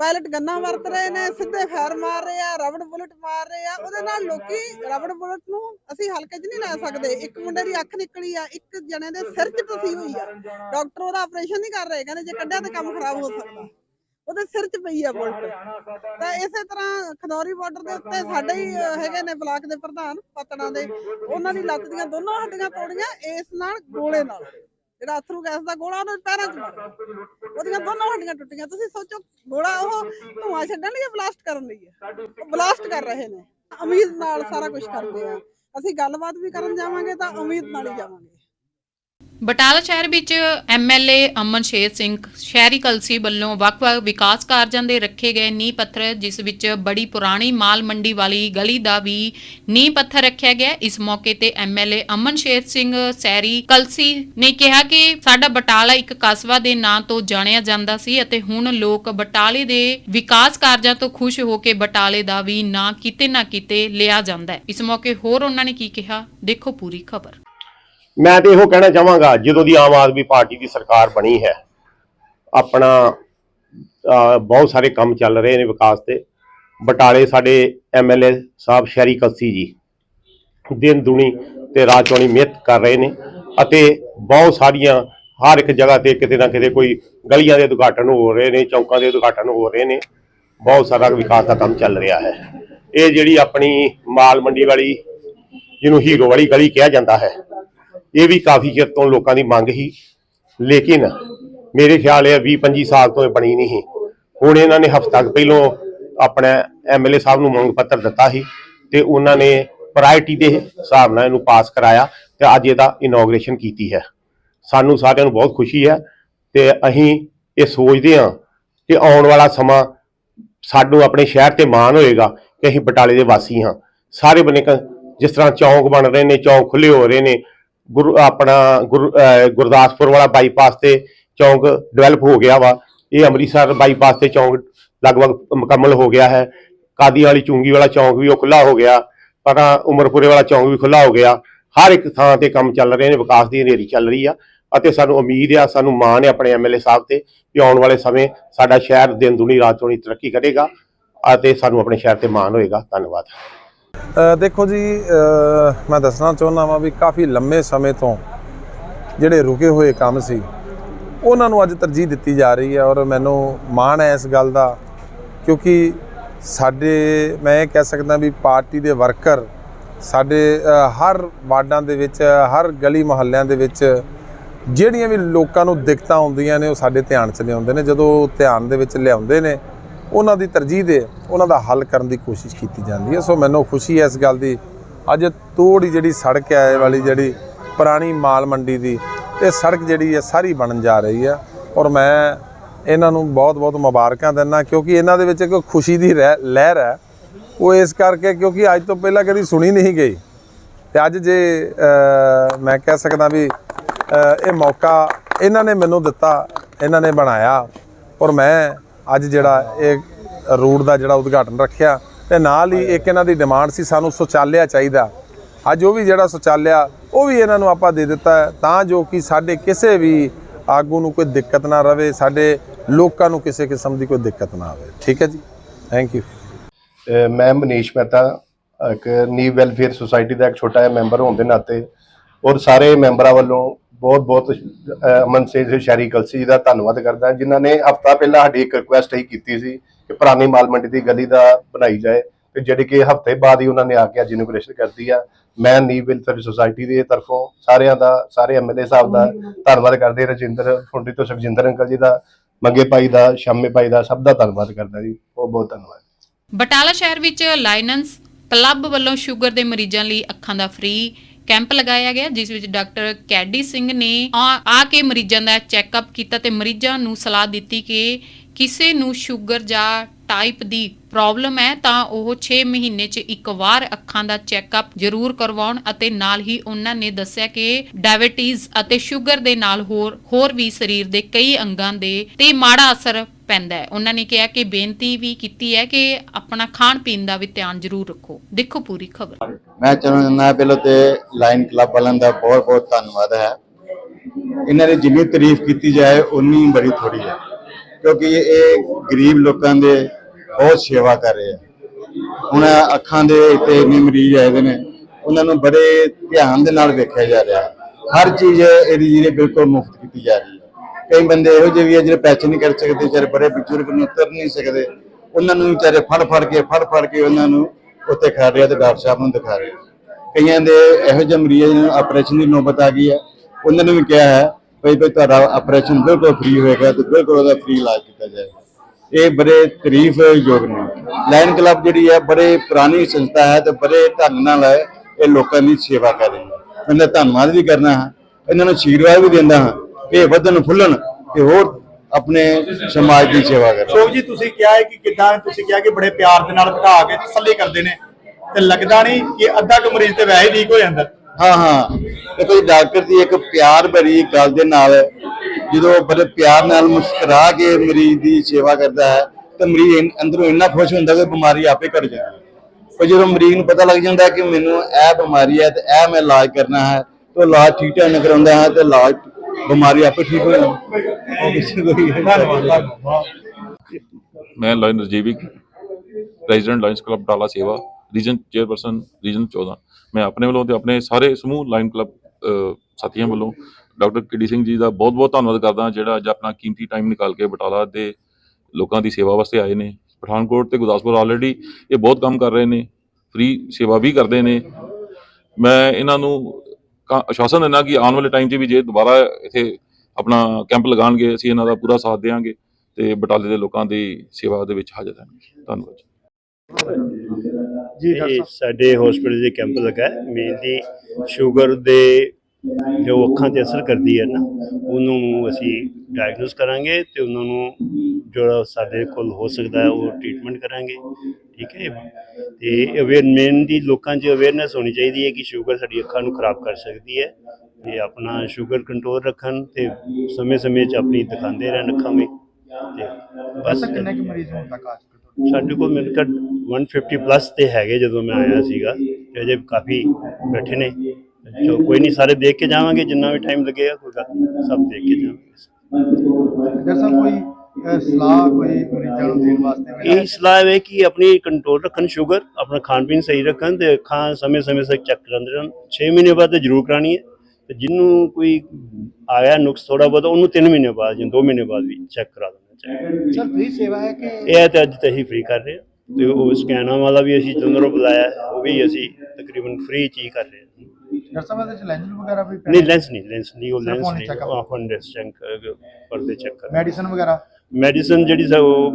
ਪਾਇਲਟ ਗੰਨਾ ਵਰਤ ਰਹੇ ਨੇ ਸਿੱਧੇ ਫਾਇਰ ਮਾਰ ਰਹੇ ਆ ਰਬੜ ਬੁਲਟ ਮਾਰ ਰਹੇ ਆ ਉਹਦੇ ਨਾਲ ਲੋਕੀ ਰਬੜ ਬੁਲਟ ਨੂੰ ਅਸੀਂ ਹਲਕੇ 'ਚ ਨਹੀਂ ਲੈ ਸਕਦੇ। ਇੱਕ ਮੁੰਡੇ ਦੀ ਅੱਖ ਨਿਕਲੀ ਆ ਇੱਕ ਜਣੇ ਦੇ ਸਿਰ 'ਚ ਟੁੱਟੀ ਹੋਈ ਆ। ਡਾਕਟਰ ਉਹਦਾ ਆਪਰੇਸ਼ਨ ਨਹੀਂ ਕਰ ਰਹੇ ਕਹਿੰਦੇ ਜੇ ਕੱਢਿਆ ਤਾਂ ਕੰਮ ਖਰਾਬ ਹੋ ਸਕਦਾ। ਉਹਦੇ ਸਿਰ 'ਚ ਪਈ ਆ ਬੁਲਟ। ਤਾਂ ਇਸੇ ਤਰ੍ਹਾਂ ਖਨੌਰੀ ਬਾਰਡਰ ਦੇ ਉੱਤੇ ਸਾਡੇ ਹੀ ਹੈਗੇ ਨੇ ਬਲਾਕ ਦੇ ਪ੍ਰਧਾਨ ਪਤਣਾ ਦੇ। ਉਹਨਾਂ ਦੀ ਲੱਤ ਦੀਆਂ ਦੋਨੋਂ ਹੱਡੀਆਂ ਤੋੜੀਆਂ ਇਸ ਨਾਲ ਗੋਲੇ ਨਾਲ। ਜਿਹੜਾ ਅਥਰੂ ਗੈਸ ਦਾ ਗੋਲਾ ਉਹਨਾਂ ਦੇ ਪੈਰਾਂ 'ਚ ਮਾਰਿਆ ਉਹਦੀਆਂ ਦੋਨੋਂ ਹੱਡੀਆਂ ਟੁੱਟੀਆਂ। ਤੁਸੀਂ ਸੋਚੋ, ਗੋਲਾ ਉਹ ਧੂਆਂ ਛੱਡਣ ਲਈ ਬਲਾਸਟ ਕਰਨ ਲਈ। ਹੈ ਉਹ ਬਲਾਸਟ ਕਰ ਰਹੇ ਨੇ। ਉਮੀਦ ਨਾਲ ਸਾਰਾ ਕੁਝ ਕਰਦੇ ਆ। ਅਸੀਂ ਗੱਲਬਾਤ ਵੀ ਕਰਨ ਜਾਵਾਂਗੇ ਤਾਂ ਉਮੀਦ ਨਾਲ ਹੀ ਜਾਵਾਂਗੇ। ਬਟਾਲਾ ਸ਼ਹਿਰ ਵਿੱਚ ਐਮਐਲਏ ਅਮਨ ਸ਼ੇਰ ਸਿੰਘ ਸ਼ਹਿਰੀ ਕਲਸੀ ਵੱਲੋਂ ਵੱਖ-ਵੱਖ ਵਿਕਾਸ ਕਾਰਜਾਂ ਦੇ ਰੱਖੇ ਗਏ ਨੀਂਹ ਪੱਥਰ, ਜਿਸ ਵਿੱਚ ਬੜੀ ਪੁਰਾਣੀ ਮਾਲ ਮੰਡੀ ਵਾਲੀ ਗਲੀ ਦਾ ਵੀ ਨੀਂਹ ਪੱਥਰ ਰੱਖਿਆ ਗਿਆ। ਇਸ ਮੌਕੇ ਤੇ ਐਮਐਲਏ ਅਮਨ ਸ਼ੇਰ ਸਿੰਘ ਸ਼ਹਿਰੀ ਕਲਸੀ ਨੇ ਕਿਹਾ ਕਿ ਸਾਡਾ ਬਟਾਲਾ ਇੱਕ ਕਸਬਾ ਦੇ ਨਾਂ ਤੋਂ ਜਾਣਿਆ ਜਾਂਦਾ ਸੀ ਅਤੇ ਹੁਣ ਲੋਕ ਬਟਾਲੇ ਦੇ ਵਿਕਾਸ ਕਾਰਜਾਂ ਤੋਂ ਖੁਸ਼ ਹੋ ਕੇ ਬਟਾਲੇ ਦਾ ਵੀ ਨਾਂ ਕਿਤੇ ਨਾ ਕਿਤੇ ਲਿਆ ਜਾਂਦਾ ਹੈ। ਇਸ ਮੌਕੇ ਹੋਰ ਉਹਨਾਂ ਨੇ ਕੀ ਕਿਹਾ? ਦੇਖੋ ਪੂਰੀ ਖਬਰ। ਮੈਂ ਤੇ ਇਹੋ ਕਹਿਣਾ ਚਾਹਾਂਗਾ, ਜਦੋਂ ਦੀ ਆਮ ਆਦਮੀ ਪਾਰਟੀ ਦੀ ਸਰਕਾਰ ਬਣੀ ਹੈ, ਆਪਣਾ ਬਹੁਤ ਸਾਰੇ ਕੰਮ ਚੱਲ ਰਹੇ ਨੇ ਵਿਕਾਸ ਤੇ। ਬਟਾਲੇ ਸਾਡੇ ਐਮਐਲਏ ਸਾਹਿਬ ਸ਼ਹਿਰੀ ਕੱਸੀ ਜੀ, ਦਿਨ ਦੁਨੀ ਤੇ ਰਾਤ ਚੌਣੀ ਮਿਹਨਤ ਕਰ ਰਹੇ ਨੇ ਅਤੇ ਬਹੁਤ ਸਾਰੀਆਂ ਹਰ ਇੱਕ ਜਗ੍ਹਾ ਤੇ ਕਿਤੇ ਨਾ ਕਿਤੇ ਕੋਈ ਗਲੀਆਂ ਦੇ ਉਦਘਾਟਨ ਹੋ ਰਹੇ ਨੇ, ਚੌਂਕਾਂ ਦੇ ਉਦਘਾਟਨ ਹੋ ਰਹੇ ਨੇ, ਬਹੁਤ ਸਾਰਾ ਵਿਕਾਸ ਦਾ ਕੰਮ ਚੱਲ ਰਿਹਾ ਹੈ। ਇਹ ਜਿਹੜੀ ਆਪਣੀ ਮਾਲ ਮੰਡੀ ਵਾਲੀ, ਜਿਹਨੂੰ ਹੀਰੋ ਵਾਲੀ ਗਲੀ ਕਿਹਾ ਜਾਂਦਾ ਹੈ ਇਹ ਵੀ ਕਾਫੀ ਚਿਰ ਤੋਂ ਲੋਕਾਂ ਦੀ ਮੰਗ ਸੀ। ਲੇਕਿਨ ਮੇਰੇ ਖਿਆਲ ਇਹ 20 25 ਸਾਲ ਤੋਂ ਇਹ ਬਣੀ ਨਹੀਂ ਸੀ। ਹੁਣ ਇਹਨਾਂ ਨੇ ਹਫ਼ਤਾ ਕੁ ਪਹਿਲੋਂ ਆਪਣਾ ਐਮਐਲਏ ਸਾਹਿਬ ਨੂੰ ਮੰਗ ਪੱਤਰ ਦਿੱਤਾ ਸੀ ਤੇ ਉਹਨਾਂ ਨੇ ਪ੍ਰਾਇੋਰਟੀ ਦੇ ਹਿਸਾਬ ਨਾਲ ਇਹਨੂੰ ਪਾਸ ਕਰਾਇਆ ਤੇ ਅੱਜ ਇਹਦਾ ਇਨੋਗ੍ਰੇਸ਼ਨ ਕੀਤੀ ਹੈ। ਸਾਨੂੰ ਸਾਰਿਆਂ ਨੂੰ ਬਹੁਤ ਖੁਸ਼ੀ ਹੈ ਤੇ ਅਸੀਂ ਇਹ ਸੋਚਦੇ ਹਾਂ ਕਿ ਆਉਣ ਵਾਲਾ ਸਮਾਂ ਸਾਨੂੰ ਆਪਣੇ ਸ਼ਹਿਰ ਤੇ ਮਾਣ ਹੋਏਗਾ ਕਿ ਅਸੀਂ ਬਟਾਲੇ ਦੇ ਵਾਸੀ ਹਾਂ। ਸਾਰੇ ਬੰਨੇ ਕ- ਜਿਸ ਤਰ੍ਹਾਂ ਚੌਂਕ ਬਣ ਰਹੇ ਨੇ, ਚੌਂਕ ਖੁੱਲੇ ਹੋ ਰਹੇ ਨੇ ਗੁਰੂ, ਆਪਣਾ ਗੁਰੂ ਗੁਰਦਾਸਪੁਰ ਵਾਲਾ ਬਾਈਪਾਸ ਤੇ ਚੌਂਕ ਡਿਵੈਲਪ ਹੋ ਗਿਆ ਵਾ। ਇਹ ਅੰਮ੍ਰਿਤਸਰ ਬਾਈਪਾਸ ਤੇ ਚੌਂਕ ਲਗਭਗ ਮੁਕੰਮਲ ਹੋ ਗਿਆ ਹੈ। ਕਾਦੀ ਵਾਲੀ ਚੁੰਗੀ ਵਾਲਾ ਚੌਂਕ ਵੀ ਉਹ ਖੁੱਲਾ ਹੋ ਗਿਆ। ਪਰ ਉਮਰਪੁਰੇ ਵਾਲਾ ਚੌਂਕ ਵੀ ਖੁੱਲਾ ਹੋ ਗਿਆ। ਹਰ ਇੱਕ ਥਾਂ ਤੇ ਕੰਮ ਚੱਲ ਰਹੇ ਨੇ, ਵਿਕਾਸ ਦੀ ਹਨੇਰੀ ਚੱਲ ਰਹੀ ਆ। ਅਤੇ ਸਾਨੂੰ ਉਮੀਦ ਆ, ਸਾਨੂੰ ਮਾਣ ਹੈ ਆਪਣੇ ਐਮਐਲਏ ਸਾਹਿਬ ਤੇ ਕਿ ਆਉਣ ਵਾਲੇ ਸਮੇਂ ਸਾਡਾ ਸ਼ਹਿਰ ਦਿਨ ਦੁਨੀ ਰਾਤ ਚੋਣੀ ਤਰੱਕੀ ਕਰੇਗਾ ਅਤੇ ਸਾਨੂੰ ਆਪਣੇ ਸ਼ਹਿਰ ਤੇ ਮਾਣ ਹੋਏਗਾ। ਧੰਨਵਾਦ। ਦੇਖੋ ਜੀ ਮੈਂ ਦੱਸਣਾ ਚਾਹੁੰਦਾ ਵਾਂ ਵੀ ਕਾਫੀ ਲੰਮੇ ਸਮੇਂ ਤੋਂ ਜਿਹੜੇ ਰੁਕੇ ਹੋਏ ਕੰਮ ਸੀ, ਉਹਨਾਂ ਨੂੰ ਅੱਜ ਤਰਜੀਹ ਦਿੱਤੀ ਜਾ ਰਹੀ ਹੈ ਔਰ ਮੈਨੂੰ ਮਾਣ ਹੈ ਇਸ ਗੱਲ ਦਾ ਕਿਉਂਕਿ ਸਾਡੇ, ਮੈਂ ਇਹ ਕਹਿ ਸਕਦਾ ਵੀ ਪਾਰਟੀ ਦੇ ਵਰਕਰ ਸਾਡੇ ਹਰ ਵਾਰਡਾਂ ਦੇ ਵਿੱਚ, ਹਰ ਗਲੀ ਮੁਹੱਲਿਆਂ ਦੇ ਵਿੱਚ ਜਿਹੜੀਆਂ ਵੀ ਲੋਕਾਂ ਨੂੰ ਦਿੱਕਤਾਂ ਆਉਂਦੀਆਂ ਨੇ ਉਹ ਸਾਡੇ ਧਿਆਨ 'ਚ ਲਿਆਉਂਦੇ ਨੇ, ਜਦੋਂ ਉਹ ਧਿਆਨ ਦੇ ਵਿੱਚ ਲਿਆਉਂਦੇ ਨੇ ਉਹਨਾਂ ਦੀ ਤਰਜੀਹ ਦੇ ਉਹਨਾਂ ਦਾ ਹੱਲ ਕਰਨ ਦੀ ਕੋਸ਼ਿਸ਼ ਕੀਤੀ ਜਾਂਦੀ ਹੈ। ਸੋ ਮੈਨੂੰ ਖੁਸ਼ੀ ਹੈ ਇਸ ਗੱਲ ਦੀ। ਅੱਜ ਤੋੜੀ ਜਿਹੜੀ ਸੜਕ ਹੈ, ਇਹ ਵਾਲੀ ਜਿਹੜੀ ਪੁਰਾਣੀ ਮਾਲ ਮੰਡੀ ਦੀ, ਇਹ ਸੜਕ ਜਿਹੜੀ ਹੈ, ਸਾਰੀ ਬਣਨ ਜਾ ਰਹੀ ਹੈ। ਔਰ ਮੈਂ ਇਹਨਾਂ ਨੂੰ ਬਹੁਤ-ਬਹੁਤ ਮੁਬਾਰਕਾਂ ਦਿੰਦਾ ਕਿਉਂਕਿ ਇਹਨਾਂ ਦੇ ਵਿੱਚ ਇੱਕ ਖੁਸ਼ੀ ਦੀ ਰਹਿ- ਲਹਿਰ ਹੈ। ਉਹ ਇਸ ਕਰਕੇ ਕਿਉਂਕਿ ਅੱਜ ਤੋਂ ਪਹਿਲਾਂ ਕਦੀ ਸੁਣੀ ਨਹੀਂ ਗਈ। ਤੇ ਅੱਜ ਜੇ ਮੈਂ ਕਹਿ ਸਕਦਾ ਵੀ ਇਹ ਮੌਕਾ ਇਹਨਾਂ ਨੇ ਮੈਨੂੰ ਦਿੱਤਾ, ਇਹਨਾਂ ਨੇ ਬਣਾਇਆ। ਔਰ ਮੈਂ ਅੱਜ ਜਿਹੜਾ ਇਹ ਰੂਟ ਦਾ ਜਿਹੜਾ ਉਦਘਾਟਨ ਰੱਖਿਆ ਤੇ ਨਾਲ ਹੀ ਇੱਕ ਇਹਨਾਂ ਦੀ ਡਿਮਾਂਡ ਸੀ, ਸਾਨੂੰ ਸ਼ੌਚਾਲਿਆ ਚਾਹੀਦਾ। ਅੱਜ ਉਹ ਵੀ ਜਿਹੜਾ ਸ਼ੌਚਾਲਿਆ, ਉਹ ਵੀ ਇਹਨਾਂ ਨੂੰ ਆਪਾਂ ਦੇ ਦਿੱਤਾ ਤਾਂ ਜੋ ਕਿ ਸਾਡੇ ਕਿਸੇ ਵੀ ਆਗੂ ਨੂੰ ਕੋਈ ਦਿੱਕਤ ਨਾ ਰਵੇ, ਸਾਡੇ ਲੋਕਾਂ ਨੂੰ ਕਿਸੇ ਕਿਸਮ ਦੀ ਕੋਈ ਦਿੱਕਤ ਨਾ ਆਵੇ। ਠੀਕ ਹੈ ਜੀ? ਥੈਂਕ ਯੂ ਮੈਂ ਮਨੀਸ਼ ਮਹਿਤਾ, ਇੱਕ ਨੀ ਵੈਲਫੇਅਰ ਸੁਸਾਇਟੀ ਦਾ ਇੱਕ ਛੋਟਾ ਜਿਹਾ ਮੈਂਬਰ ਹੋਣ ਦੇ ਨਾਤੇ ਔਰ ਸਾਰੇ ਮੈਂਬਰਾਂ ਵੱਲੋਂ ਬਹੁਤ ਬਹੁਤ ਅਮਨ ਸਿੰਘ ਸ਼ਹਿਰੀ ਕਲਸੀ ਜੀ ਦਾ ਧੰਨਵਾਦ ਕਰਦਾ ਜਿਨ੍ਹਾਂ ਨੇ ਹਫਤਾ ਪਹਿਲਾਂ ਸਾਡੀ ਇੱਕ ਰਿਕੁਐਸਟ ਹੀ ਕੀਤੀ ਸੀ ਕਿ ਪੁਰਾਣੀ ਮਾਲ ਮੰਡੀ ਦੀ ਗਲੀ ਦਾ ਬਣਾਈ ਜਾਏ ਤੇ ਜਿਹੜੀ ਕਿ ਹਫ਼ਤੇ ਬਾਅਦ ਹੀ ਉਹਨਾਂ ਨੇ ਆ ਕੇ ਅੱਜ ਇਨੋਗ੍ਰੇਸ਼ਨ ਕਰਦੀ ਆ। ਮੈਂ ਨੀ ਵੈਲਫੇਅਰ ਸੁਸਾਇਟੀ ਦੇ ਤਰਫੋਂ ਸਾਰਿਆਂ ਦਾ, ਸਾਰੇ ਐਮਐਲਏ ਸਾਹਿਬ ਦਾ ਧੰਨਵਾਦ ਕਰਦੇ ਰਜਿੰਦਰ ਫੁੰਡੀ ਤੋਂ ਸੁਖਜਿੰਦਰ ਅੰਕਲ ਜੀ ਦਾ, ਮੰਗੇ ਭਾਈ ਦਾ, ਸ਼ਾਮੇ ਭਾਈ ਦਾ ਸਭ ਦਾ ਧੰਨਵਾਦ ਕਰਦਾ ਜੀ, ਬਹੁਤ ਬਹੁਤ ਧੰਨਵਾਦ। ਬਟਾਲਾ ਸ਼ਹਿਰ ਵਿੱਚ ਲਾਇਨਸ, ਕਲੱਬ ਵੱਲੋਂ ਸ਼ੂਗਰ ਦੇ ਮਰੀਜ਼ਾਂ ਲਈ ਅੱਖਾਂ ਦਾ ਫ੍ਰੀ ਕੈਂਪ ਲਗਾਇਆ ਗਿਆ, ਜਿਸ ਵਿੱਚ ਡਾਕਟਰ ਕੈਡੀ ਸਿੰਘ ਨੇ ਆ ਕੇ ਮਰੀਜ਼ਾਂ ਦਾ ਚੈੱਕਅਪ ਕੀਤਾ ਤੇ ਮਰੀਜ਼ਾਂ ਨੂੰ ਸਲਾਹ ਦਿੱਤੀ ਕਿ ਕਿਸੇ ਨੂੰ ਸ਼ੂਗਰ ਜਾਂ ਟਾਈਪ ਦੀ ਪ੍ਰੋਬਲਮ ਹੈ, ਤਾਂ ਉਹ 6 ਮਹੀਨੇ 'ਚ ਇੱਕ ਵਾਰ ਅੱਖਾਂ ਦਾ ਚੈੱਕਅਪ ਜ਼ਰੂਰ ਕਰਵਾਉਣ ਅਤੇ ਨਾਲ ਹੀ ਉਹਨਾਂ ਨੇ ਦੱਸਿਆ ਕਿ ਡਾਇਬੀਟੀਜ਼ ਅਤੇ ਸ਼ੂਗਰ ਦੇ ਨਾਲ ਹੋਰ ਹੋਰ ਵੀ ਸਰੀਰ ਦੇ ਕਈ ਅੰਗਾਂ ਦੇ ਤੇ ਮਾੜਾ ਅਸਰ ਪੈਂਦਾ ਹੈ। ਉਹਨਾਂ ਨੇ ਕਿਹਾ ਕਿ ਬੇਨਤੀ ਵੀ ਕੀਤੀ ਹੈ ਕਿ ਆਪਣਾ ਖਾਣ ਪੀਣ ਦਾ ਵੀ ਧਿਆਨ ਜ਼ਰੂਰ ਰੱਖੋ। ਦੇਖੋ ਪੂਰੀ ਖਬਰ। ਮੈਂ ਚਾਹੁੰਦਾ ਪਹਿਲਾਂ ਤੇ ਲਾਈਨ ਕਲੱਬ ਵਾਲਿਆਂ ਦਾ ਬਹੁਤ ਬਹੁਤ ਧੰਨਵਾਦ ਹੈ। ਇਹਨਾਂ ਦੀ ਜਿੰਨੀ ਤਾਰੀਫ ਕੀਤੀ ਜਾਏ ਉਨੀ ਬੜੀ ਥੋੜੀ ਹੈ। ਕਿਉਂਕਿ ਇਹ ਗਰੀਬ ਲੋਕਾਂ ਦੇ ਬਹੁਤ ਸੇਵਾ ਕਰ ਰਹੇ ਆ। ਹੁਣ ਅੱਖਾਂ ਦੇ ਇੱਥੇ ਇੰਨੇ ਮਰੀਜ਼ ਆਏ ਦੇ ਨੇ, ਉਹਨਾਂ ਨੂੰ ਬੜੇ ਧਿਆਨ ਦੇ ਨਾਲ ਵੇਖਿਆ ਜਾ ਰਿਹਾ। ਹਰ ਚੀਜ਼ ਇਹਦੀ ਜਿਹੜੀ ਬਿਲਕੁਲ ਮੁਫਤ ਕੀਤੀ ਜਾ ਰਹੀ ਹੈ। ਕਈ ਬੰਦੇ ਇਹੋ ਜਿਹੇ ਵੀ ਆ ਜਿਹੜੇ ਪੈਸੇ ਨਹੀਂ ਕਰ ਸਕਦੇ, ਵਿਚਾਰੇ ਬੜੇ ਬਜ਼ੁਰਗ ਨੂੰ, ਉਤਰ ਨਹੀਂ ਸਕਦੇ। ਉਹਨਾਂ ਨੂੰ ਵਿਚਾਰੇ ਫੜ ਫੜ ਕੇ, ਫੜ ਫੜ ਕੇ ਉਹਨਾਂ ਨੂੰ ਉੱਤੇ ਖਾ ਰਿਹਾ ਤੇ ਡਾਕਟਰ ਸਾਹਿਬ ਨੂੰ ਦਿਖਾ ਰਿਹਾ ਕਈਆਂ ਦੇ ਇਹੋ ਜਿਹੇ ਮਰੀਜ਼ ਨੂੰ, ਆਪਰੇਸ਼ਨ ਦੀ ਨੌਬਤ ਆ ਗਈ ਹੈ ਉਹਨਾਂ ਨੂੰ ਵੀ ਕਿਹਾ ਹੈ ਭਈ ਭਈ ਤੁਹਾਡਾ ਆਪਰੇਸ਼ਨ ਬਿਲਕੁਲ ਫ੍ਰੀ ਹੋਏਗਾ ਤੇ ਬਿਲਕੁਲ ਉਹਦਾ ਫ੍ਰੀ ਇਲਾਜ ਕੀਤਾ ਜਾਏਗਾ। ਇਹ ਬੜੇ ਤਾਰੀਫ ਯੋਗ ਨੇ। ਲਾਇਨ ਕਲੱਬ ਜਿਹੜੀ ਹੈ ਬੜੇ ਪੁਰਾਣੀ ਸੰਸਥਾ ਹੈ ਤੇ ਬੜੇ ਢੰਗ ਨਾਲ ਇਹ ਲੋਕਾਂ ਦੀ ਸੇਵਾ ਕਰ ਰਹੀ ਹੈ। ਮੈਂ ਧੰਨਵਾਦ ਵੀ ਕਰਨਾ ਹਾਂ। ਇਹਨਾਂ ਨੂੰ ਆਸ਼ੀਰਵਾਦ ਵੀ ਦਿੰਦਾ ਹਾਂ। ਇਹ ਵਧਣ ਫੁੱਲਣ ਤੇ ਹੋਰ ਆਪਣੇ ਸਮਾਜ ਦੀ ਸੇਵਾ ਕਰਨ। ਸ਼ੋਕ ਜੀ ਤੁਸੀਂ ਕਿਹਾ ਹੈ ਕਿ ਕਿਦਾਂ ਤੁਸੀਂ ਕਿਹਾ ਕਿ ਬੜੇ ਪਿਆਰ ਦੇ ਨਾਲ ਬਿਠਾ ਕੇ ਤਸੱਲੀ ਕਰਦੇ ਨੇ। ਤੇ ਲੱਗਦਾ ਨਹੀਂ ਕਿ ਅੱਧਾ ਕੁ ਮਰੀਜ਼ ਤੇ ਵੈਸੇ ਠੀਕ ਹੋ ਜਾਂਦਾ। ਹਾਂ ਹਾਂ। ਦੇਖੋ ਜੀ ਡਾਕਟਰ ਦੀ ਇੱਕ ਪਿਆਰ ਭਰੀ ਗੱਲ ਦੇ ਨਾਲ ਜਦੋਂ ਬੜੇ ਪਿਆਰ ਨਾਲ ਮੁਸਕਰਾ ਕੇ ਮਰੀਜ਼ ਦੀ ਸੇਵਾ ਕਰਦਾ ਹੈ ਤਾਂ ਮਰੀਜ਼ ਅੰਦਰੋਂ ਇੰਨਾ ਖੁਸ਼ ਹੁੰਦਾ ਕਿ ਬਿਮਾਰੀ ਆਪੇ ਘਟ ਜਾਂਦੀ ਪਰ ਜਦੋਂ ਮਰੀਜ਼ ਨੂੰ ਪਤਾ ਲੱਗ ਜਾਂਦਾ ਕਿ ਮੈਨੂੰ ਇਹ ਬਿਮਾਰੀ ਹੈ ਤੇ ਇਹ ਮੈਂ ਇਲਾਜ ਕਰਨਾ ਹੈ ਤਾਂ ਇਲਾਜ ਠੀਕ ਢੰਗ ਕਰਾਉਂਦਾ ਹੈ ਤੇ ਇਲਾਜ ਬਿਮਾਰੀ ਆਪੇ ਠੀਕ ਹੋ ਜਾਂਦੀ। ਮੈਂ ਲਾਇਨ ਰਜੀਵਿਕ ਪ੍ਰੈਜ਼ੀਡੈਂਟ ਲਾਇਨਸ ਕਲੱਬ ਬਟਾਲਾ ਸੇਵਾ, ਰੀਜਨ ਚੇਅਰਪਰਸਨ ਰੀਜਨ 14 ਮੈਂ ਆਪਣੇ ਵੱਲੋਂ ਤੇ ਆਪਣੇ ਸਾਰੇ ਸਮੂਹ ਲਾਇਨ ਕਲੱਬ ਸਾਥੀਆਂ ਵੱਲੋਂ ਡਾਕਟਰ ਕਿਡੀ ਸਿੰਘ ਜੀ ਦਾ ਬਹੁਤ-ਬਹੁਤ ਧੰਨਵਾਦ ਕਰਦਾ ਜਿਹੜਾ ਅੱਜ ਆਪਣਾ ਕੀਮਤੀ ਟਾਈਮ ਨਿਕਾਲ ਕੇ ਬਟਾਲਾ ਦੇ ਲੋਕਾਂ ਦੀ ਸੇਵਾ ਵਾਸਤੇ ਆਏ ਨੇ। ਪਠਾਨਕੋਟ ਤੇ ਗੁਰਦਾਸਪੁਰ ਆਲਰੇਡੀ ਇਹ ਬਹੁਤ ਕੰਮ ਕਰ ਰਹੇ ਨੇ, ਫ੍ਰੀ ਸੇਵਾ ਵੀ ਕਰਦੇ ਨੇ। ਮੈਂ ਇਹਨਾਂ ਨੂੰ ਆਸ਼ਵਾਸਨ ਦਿੰਦਾ ਕਿ ਆਉਣ ਵਾਲੇ ਟਾਈਮ 'ਚ ਵੀ ਜੇ ਦੁਬਾਰਾ ਇੱਥੇ ਆਪਣਾ ਕੈਂਪ ਲਗਾਉਣਗੇ ਅਸੀਂ ਇਹਨਾਂ ਦਾ ਪੂਰਾ ਸਾਥ ਦੇਵਾਂਗੇ ਤੇ ਬਟਾਲੇ ਦੇ ਲੋਕਾਂ ਦੀ ਸੇਵਾ ਦੇ ਵਿੱਚ ਹਾਜ਼ਰ ਰਹਾਂਗੇ ਧੰਨਵਾਦ ਜੀ। ਸਾਡੇ ਹਸਪੀਟਲ ਦੇ ਕੈਂਪ ਲੱਗਾ ਮੇਨਲੀ ਸ਼ੂਗਰ ਦੇ ਜੋ ਅੱਖਾਂ ਤੇ ਅਸਰ ਕਰਦੀ ਹੈ ਨਾ ਉਹਨੂੰ ਅਸੀਂ ਡਾਇਗਨੋਸ ਕਰਾਂਗੇ ਤੇ ਉਹਨਾਂ ਨੂੰ ਜਿਹੜਾ ਸਾਡੇ ਕੋਲ ਹੋ ਸਕਦਾ ਹੈ ਉਹ ਟ੍ਰੀਟਮੈਂਟ ਕਰਾਂਗੇ ਠੀਕ ਹੈ? ਤੇ ਅਵੇਅਰ ਮੇਨ ਦੀ ਲੋਕਾਂ 'ਚ ਅਵੇਅਰਨੈਸ ਹੋਣੀ ਚਾਹੀਦੀ ਹੈ ਕਿ ਸ਼ੂਗਰ ਸਾਡੀ ਅੱਖਾਂ ਨੂੰ ਖਰਾਬ ਕਰ ਸਕਦੀ ਹੈ ਤੇ ਆਪਣਾ ਸ਼ੂਗਰ ਕੰਟਰੋਲ ਰੱਖਣ ਤੇ ਸਮੇਂ-ਸਮੇਂ 'ਚ ਆਪਣੀ ਦਿਖਾਉਂਦੇ ਰਹਿਣ ਅੱਖਾਂ ਵਿੱਚ ਤੇ ਬਸ। ਕਿੰਨੇ ਕੁ ਮਰੀਜ਼ ਹੁਣ ਤੱਕ ਆ ਚੁੱਕੇ ਸਾਡੇ ਕੋਲ ਮਿਲ ਕੇ 150 ਪਲੱਸ ਤੇ ਹੈਗੇ ਜਦੋਂ ਮੈਂ ਆਇਆ ਸੀਗਾ ਤੇ ਅਜੇ ਕਾਫੀ ਬੈਠੇ ਨੇ। ਜੋ ਕੋਈ ਨਹੀਂ ਸਾਰੇ ਦੇਖ ਕੇ ਜਾਵਾਂਗੇ ਜਿੰਨਾ ਵੀ ਟਾਈਮ ਲੱਗੇਗਾ ਕੋਈ ਗੱਲ ਨਹੀਂ, ਸਭ ਦੇਖ ਕੇ ਜਾਵਾਂਗੇ ਡਾਕਟਰ ਸਾਹਿਬ ਕੋਈ ਅਹ, ਸਲਾਹ ਕੋਈ ਮਰੀਜ਼ਾਂ ਨੂੰ ਦੇਣ ਵਾਸਤੇ ਇਹ ਸਲਾਹ ਹੈ ਕਿ ਆਪਣੀ ਕੰਟਰੋਲ ਰੱਖਣ ਸ਼ੂਗਰ ਆਪਣਾ ਖਾਣ ਪੀਣ ਸਹੀ ਰੱਖਣ ਤੇ ਅੱਖਾਂ ਸਮੇਂ-ਸਮੇਂ ਸਿਰ ਚੈੱਕ ਕਰਾਉਂਦੇ ਰਹਿਣ। 6 ਮਹੀਨੇ ਬਾਅਦ ਤੇ ਜ਼ਰੂਰ ਕਰਾਣੀ ਹੈ। ਤੇ ਜਿਹਨੂੰ ਕੋਈ ਆਇਆ ਨੁਕਸ ਥੋੜਾ ਬਹੁਤਾ ਉਹਨੂੰ 3 ਮਹੀਨੇ ਬਾਅਦ ਜਾਂ 2 ਮਹੀਨੇ ਬਾਅਦ ਵੀ ਚੈੱਕ ਕਰਾ ਦੇਣਾ ਚਾਹੀਦਾ। ਸਰ ਫ੍ਰੀ ਸੇਵਾ ਹੈ ਕਿ ਇਹ ਤੇ ਅੱਜ ਤੇ ਹੀ ਫ੍ਰੀ ਕਰ ਰਹੇ ਹਾਂ। ਤੇ ਉਹ ਸਕੈਨਾਂ ਵਾਲਾ ਵੀ ਅਸੀਂ ਚੰਦਰੋਂ ਬੁਲਾਇਆ ਹੈ, ਉਹ ਵੀ ਅਸੀਂ ਤਕਰੀਬਨ ਫ੍ਰੀ ਚ ਹੀ ਕਰ ਰਹੇ ਹਾਂ। ਡਾਕਟਰ ਸਾਹਿਬ ਇਹਦੇ ਚ ਲੈਂਸ ਵਗੈਰਾ ਵੀ ਨਹੀਂ ਲੈਂਸ ਨਹੀਂ ਲੈਂਸ ਨਹੀਂ ਉਹ ਲੈਂਸ ਨਹੀਂ? ਆਫ ਅੰਡਰ ਚੈੱਕ ਪਰਦੇ ਚੈੱਕ ਕਰ। ਮੈਡੀਸਨ ਵਗੈਰਾ? ਮੈਡੀਸਨ ਜਿਹੜੀ ਸਾ ਉਹ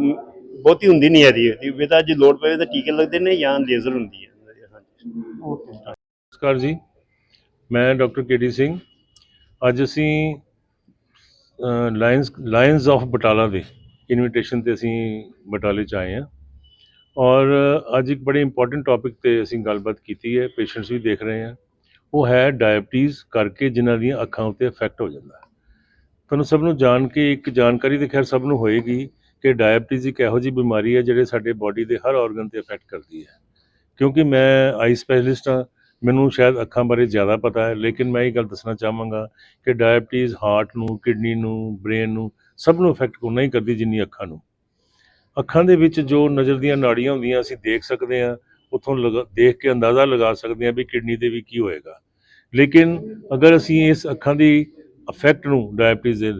ਬਹੁਤੀ ਹੁੰਦੀ ਨਹੀਂ ਹੈ ਦੀ ਬੇਟਾ ਜੇ ਲੋਡ ਪਵੇ ਤਾਂ ਟੀਕੇ ਲੱਗਦੇ ਨੇ ਜਾਂ ਲੇਜ਼ਰ ਹੁੰਦੀ ਹੈ। ਹਾਂਜੀ ਓਕੇ। ਨਮਸਕਾਰ ਜੀ ਮੈਂ ਡਾਕਟਰ ਕੇਡੀ ਸਿੰਘ। ਅੱਜ ਅਸੀਂ ਲਾਇਨਸ ਲਾਇਨਸ ਆਫ ਬਟਾਲਾ ਦੇ ਇਨਵੀਟੇਸ਼ਨ ਤੇ ਅਸੀਂ ਬਟਾਲੇ ਚ ਆਏ ਹਾਂ। ਔਰ ਅੱਜ ਇੱਕ ਬੜੇ ਇੰਪੋਰਟੈਂਟ ਟੌਪਿਕ ਤੇ ਅਸੀਂ ਗੱਲਬਾਤ ਕੀਤੀ ਹੈ ਪੇਸ਼ੈਂਟਸ ਵੀ ਦੇਖ ਰਹੇ ਹਾਂ। ਉਹ ਹੈ ਡਾਇਬੀਟੀਜ਼ ਕਰਕੇ ਜਿਨ੍ਹਾਂ ਦੀਆਂ ਅੱਖਾਂ ਉੱਤੇ ਇਫੈਕਟ ਹੋ ਜਾਂਦਾ ਤੁਹਾਨੂੰ ਸਭ ਨੂੰ ਜਾਣ ਕੇ ਇੱਕ ਜਾਣਕਾਰੀ ਤੇ ਖੈਰ ਸਭ ਨੂੰ ਹੋਏਗੀ ਕਿ ਡਾਇਬੀਟੀਜ਼ ਇੱਕ ਇਹੋ ਜਿਹੀ ਬਿਮਾਰੀ ਹੈ ਜਿਹੜੇ ਸਾਡੇ ਬਾਡੀ ਦੇ ਹਰ ਆਰਗਨ ਤੇ ਇਫੈਕਟ ਕਰਦੀ ਹੈ। ਕਿਉਂਕਿ ਮੈਂ ਆਈ ਸਪੈਸ਼ਲਿਸਟ ਹਾਂ, ਮੈਨੂੰ ਸ਼ਾਇਦ ਅੱਖਾਂ ਬਾਰੇ ਜ਼ਿਆਦਾ ਪਤਾ ਹੈ, ਲੇਕਿਨ ਮੈਂ ਇਹ ਗੱਲ ਦੱਸਣਾ ਚਾਹਾਂਗਾ ਕਿ ਡਾਇਬੀਟੀਜ਼ ਹਾਰਟ ਨੂੰ ਕਿਡਨੀ ਨੂੰ ਬ੍ਰੇਨ ਨੂੰ ਸਭ ਨੂੰ ਇਫੈਕਟ ਉਨਾ ਹੀ ਕਰਦੀ ਜਿੰਨੀ ਅੱਖਾਂ ਨੂੰ। ਅੱਖਾਂ ਦੇ ਵਿੱਚ ਜੋ ਨਜ਼ਰ ਦੀਆਂ ਨਾੜੀਆਂ ਹੁੰਦੀਆਂ, ਅਸੀਂ ਦੇਖ ਸਕਦੇ ਹਾਂ ਉੱਥੋਂ ਲਗਾ, ਦੇਖ ਕੇ ਅੰਦਾਜ਼ਾ ਲਗਾ ਸਕਦੇ ਹਾਂ ਵੀ ਕਿਡਨੀ ਦੇ ਵੀ ਕੀ ਹੋਏਗਾ। ਲੇਕਿਨ ਅਗਰ ਅਸੀਂ ਇਸ ਅੱਖਾਂ ਦੀ ਇਫੈਕਟ ਨੂੰ ਡਾਇਬੀਟੀਜ਼ ਦੇ,